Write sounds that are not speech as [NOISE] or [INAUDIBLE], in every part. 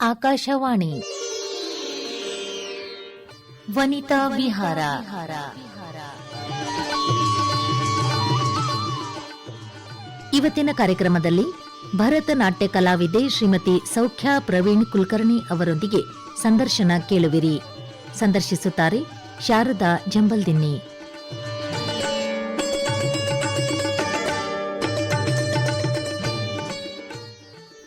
ಆಕಾಶವಾಣಿ. ವನಿತಾ ವಿಹಾರ. ಇವತ್ತಿನ ಕಾರ್ಯಕ್ರಮದಲ್ಲಿ ಭರತನಾಟ್ಯ ಕಲಾವಿದೆ ಶ್ರೀಮತಿ ಸೌಖ್ಯ ಪ್ರವೀಣ್ ಕುಲಕರ್ಣಿ ಅವರೊಂದಿಗೆ ಸಂದರ್ಶನ ಕೇಳುವಿರಿ. ಸಂದರ್ಶಿಸುತ್ತಾರೆ ಶಾರದಾ ಜಂಬಲ್ದಿನ್ನಿ.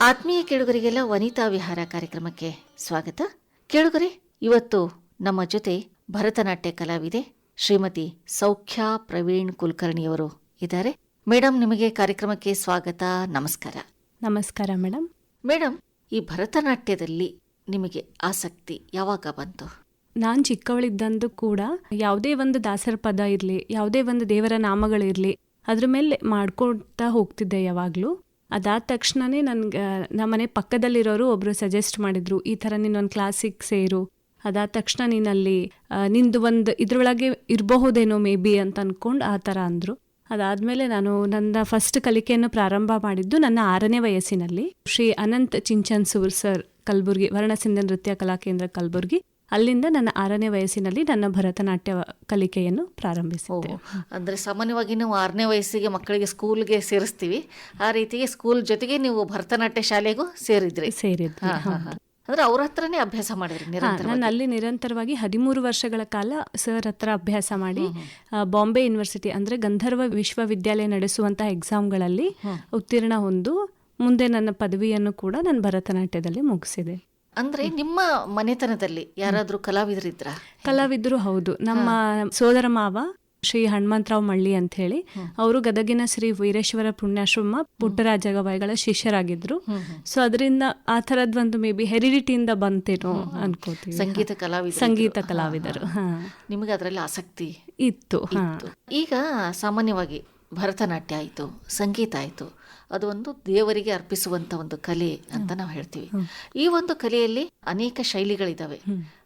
ಆತ್ಮೀಯ ಕೇಳುಗರಿಗೆಲ್ಲ ವನಿತಾ ವಿಹಾರ ಕಾರ್ಯಕ್ರಮಕ್ಕೆ ಸ್ವಾಗತ. ಕೇಳುಗರೆ ಇವತ್ತು ನಮ್ಮ ಜೊತೆ ಭರತನಾಟ್ಯ ಕಲಾವಿದೆ ಶ್ರೀಮತಿ ಸೌಖ್ಯ ಪ್ರವೀಣ್ ಕುಲಕರ್ಣಿಯವರು ಇದ್ದಾರೆ. ಮೇಡಮ್ ನಿಮಗೆ ಕಾರ್ಯಕ್ರಮಕ್ಕೆ ಸ್ವಾಗತ ನಮಸ್ಕಾರ. ನಮಸ್ಕಾರ ಮೇಡಮ್ ಮೇಡಮ್ ಈ ಭರತನಾಟ್ಯದಲ್ಲಿ ನಿಮಗೆ ಆಸಕ್ತಿ ಯಾವಾಗ ಬಂತು? ನಾನು ಚಿಕ್ಕವಳಿದ್ದಂದು ಕೂಡ ಯಾವುದೇ ಒಂದು ದಾಸರ ಪದ ಇರಲಿ ಯಾವುದೇ ಒಂದು ದೇವರ ನಾಮಗಳಿರಲಿ ಅದ್ರ ಮೇಲೆ ಮಾಡ್ಕೊಳ್ತಾ ಹೋಗ್ತಿದ್ದೆ ಯಾವಾಗಲೂ. ಅದಾದ ತಕ್ಷಣನೇ ನನಗೆ ನಮ್ಮನೆ ಪಕ್ಕದಲ್ಲಿರೋರು ಒಬ್ಬರು ಸಜೆಸ್ಟ್ ಮಾಡಿದ್ರು, ಈ ಥರ ಒಂದು ಕ್ಲಾಸಿಗೆ ಸೇರು. ಅದಾದ ತಕ್ಷಣ ನೀನಲ್ಲಿ ನಿಂದು ಒಂದು ಇದರೊಳಗೆ ಇರಬಹುದೇನೋ ಮೇ ಬಿ ಅಂತ ಅಂದ್ಕೊಂಡು ಆ ಥರ ಅಂದರು. ಅದಾದಮೇಲೆ ನಾನು ನನ್ನ ಫಸ್ಟ್ ಕಲಿಕೆಯನ್ನು ಪ್ರಾರಂಭ ಮಾಡಿದ್ದು ನನ್ನ ಆರನೇ ವಯಸ್ಸಿನಲ್ಲಿ. ಶ್ರೀ ಅನಂತ್ ಚಿಂಚನ್ ಸೂರ್ ಸರ್ ಕಲಬುರ್ಗಿ ವರ್ಣಸಿಂಧ ನೃತ್ಯ ಕಲಾ ಕೇಂದ್ರ ಕಲಬುರ್ಗಿ. ಅಲ್ಲಿಂದ ನನ್ನ ಆರನೇ ವಯಸ್ಸಿನಲ್ಲಿ ನನ್ನ ಭರತನಾಟ್ಯ ಕಲಿಕೆಯನ್ನು ಪ್ರಾರಂಭಿಸಿದ್ದೆ. ಅಂದ್ರೆ ಸಾಮಾನ್ಯವಾಗಿ ನಾವು ಆರನೇ ವಯಸ್ಸಿಗೆ ಮಕ್ಕಳಿಗೆ ಸ್ಕೂಲ್ಗೆ ಸೇರಿಸ್ತೀವಿ. ಆ ರೀತಿಗೆ ಸ್ಕೂಲ್ ಜೊತೆಗೆ ನೀವು ಭರತನಾಟ್ಯ ಶಾಲೆಗೂ ಸೇರಿದ್ರಿ. ಸೇರಿದ್ರಿ. ಅಂದ್ರೆ ಅವ್ರ ಹತ್ರನೇ ಅಭ್ಯಾಸ ಮಾಡಿದ್ರಿ ನಾನು ಅಲ್ಲಿ ನಿರಂತರವಾಗಿ ಹದಿಮೂರು ವರ್ಷಗಳ ಕಾಲ ಸರ್ ಹತ್ರ ಅಭ್ಯಾಸ ಮಾಡಿ ಬಾಂಬೆ ಯೂನಿವರ್ಸಿಟಿ ಅಂದ್ರೆ ಗಂಧರ್ವ ವಿಶ್ವವಿದ್ಯಾಲಯ ನಡೆಸುವಂತಹ ಎಕ್ಸಾಮ್ಗಳಲ್ಲಿ ಉತ್ತೀರ್ಣ ಹೊಂದು ಮುಂದೆ ನನ್ನ ಪದವಿಯನ್ನು ಕೂಡ ನಾನು ಭರತನಾಟ್ಯದಲ್ಲಿ ಮುಗಿಸಿದೆ. ಅಂದ್ರೆ ನಿಮ್ಮ ಮನೆತನದಲ್ಲಿ ಯಾರಾದ್ರೂ ಕಲಾವಿದರಿದ್ರ? ಕಲಾವಿದ್ರು ಹೌದು. ನಮ್ಮ ಸೋದರ ಮಾವ ಶ್ರೀ ಹನುಮಂತರಾವ್ ಮಳ್ಳಿ ಅಂತ ಹೇಳಿ ಅವರು ಗದಗಿನ ಶ್ರೀ ವೀರೇಶ್ವರ ಪುಣ್ಯಾಶ್ರಮ ಪುಟ್ಟರಾಜ ಗವಾಯಿಗಳ ಶಿಷ್ಯರಾಗಿದ್ರು. ಸೊ ಅದರಿಂದ ಆ ಥರದ್ ಒಂದು ಮೇ ಬಿ ಹೆರಿಡಿಟಿಯಿಂದ ಬಂತೇನೋ ಅನ್ಕೋತೀವಿ. ಸಂಗೀತ ಕಲಾವಿದ ಸಂಗೀತ ಕಲಾವಿದರು. ನಿಮಗೆ ಅದರಲ್ಲಿ ಆಸಕ್ತಿ ಇತ್ತು. ಈಗ ಸಾಮಾನ್ಯವಾಗಿ ಭರತನಾಟ್ಯ ಆಯಿತು ಸಂಗೀತ ಆಯಿತು. ಅದು ಒಂದು ದೇವರಿಗೆ ಅರ್ಪಿಸುವಂತ ಒಂದು ಕಲೆ ಅಂತ ನಾವು ಹೇಳ್ತೀವಿ. ಈ ಒಂದು ಕಲೆಯಲ್ಲಿ ಅನೇಕ ಶೈಲಿಗಳಿದಾವೆ.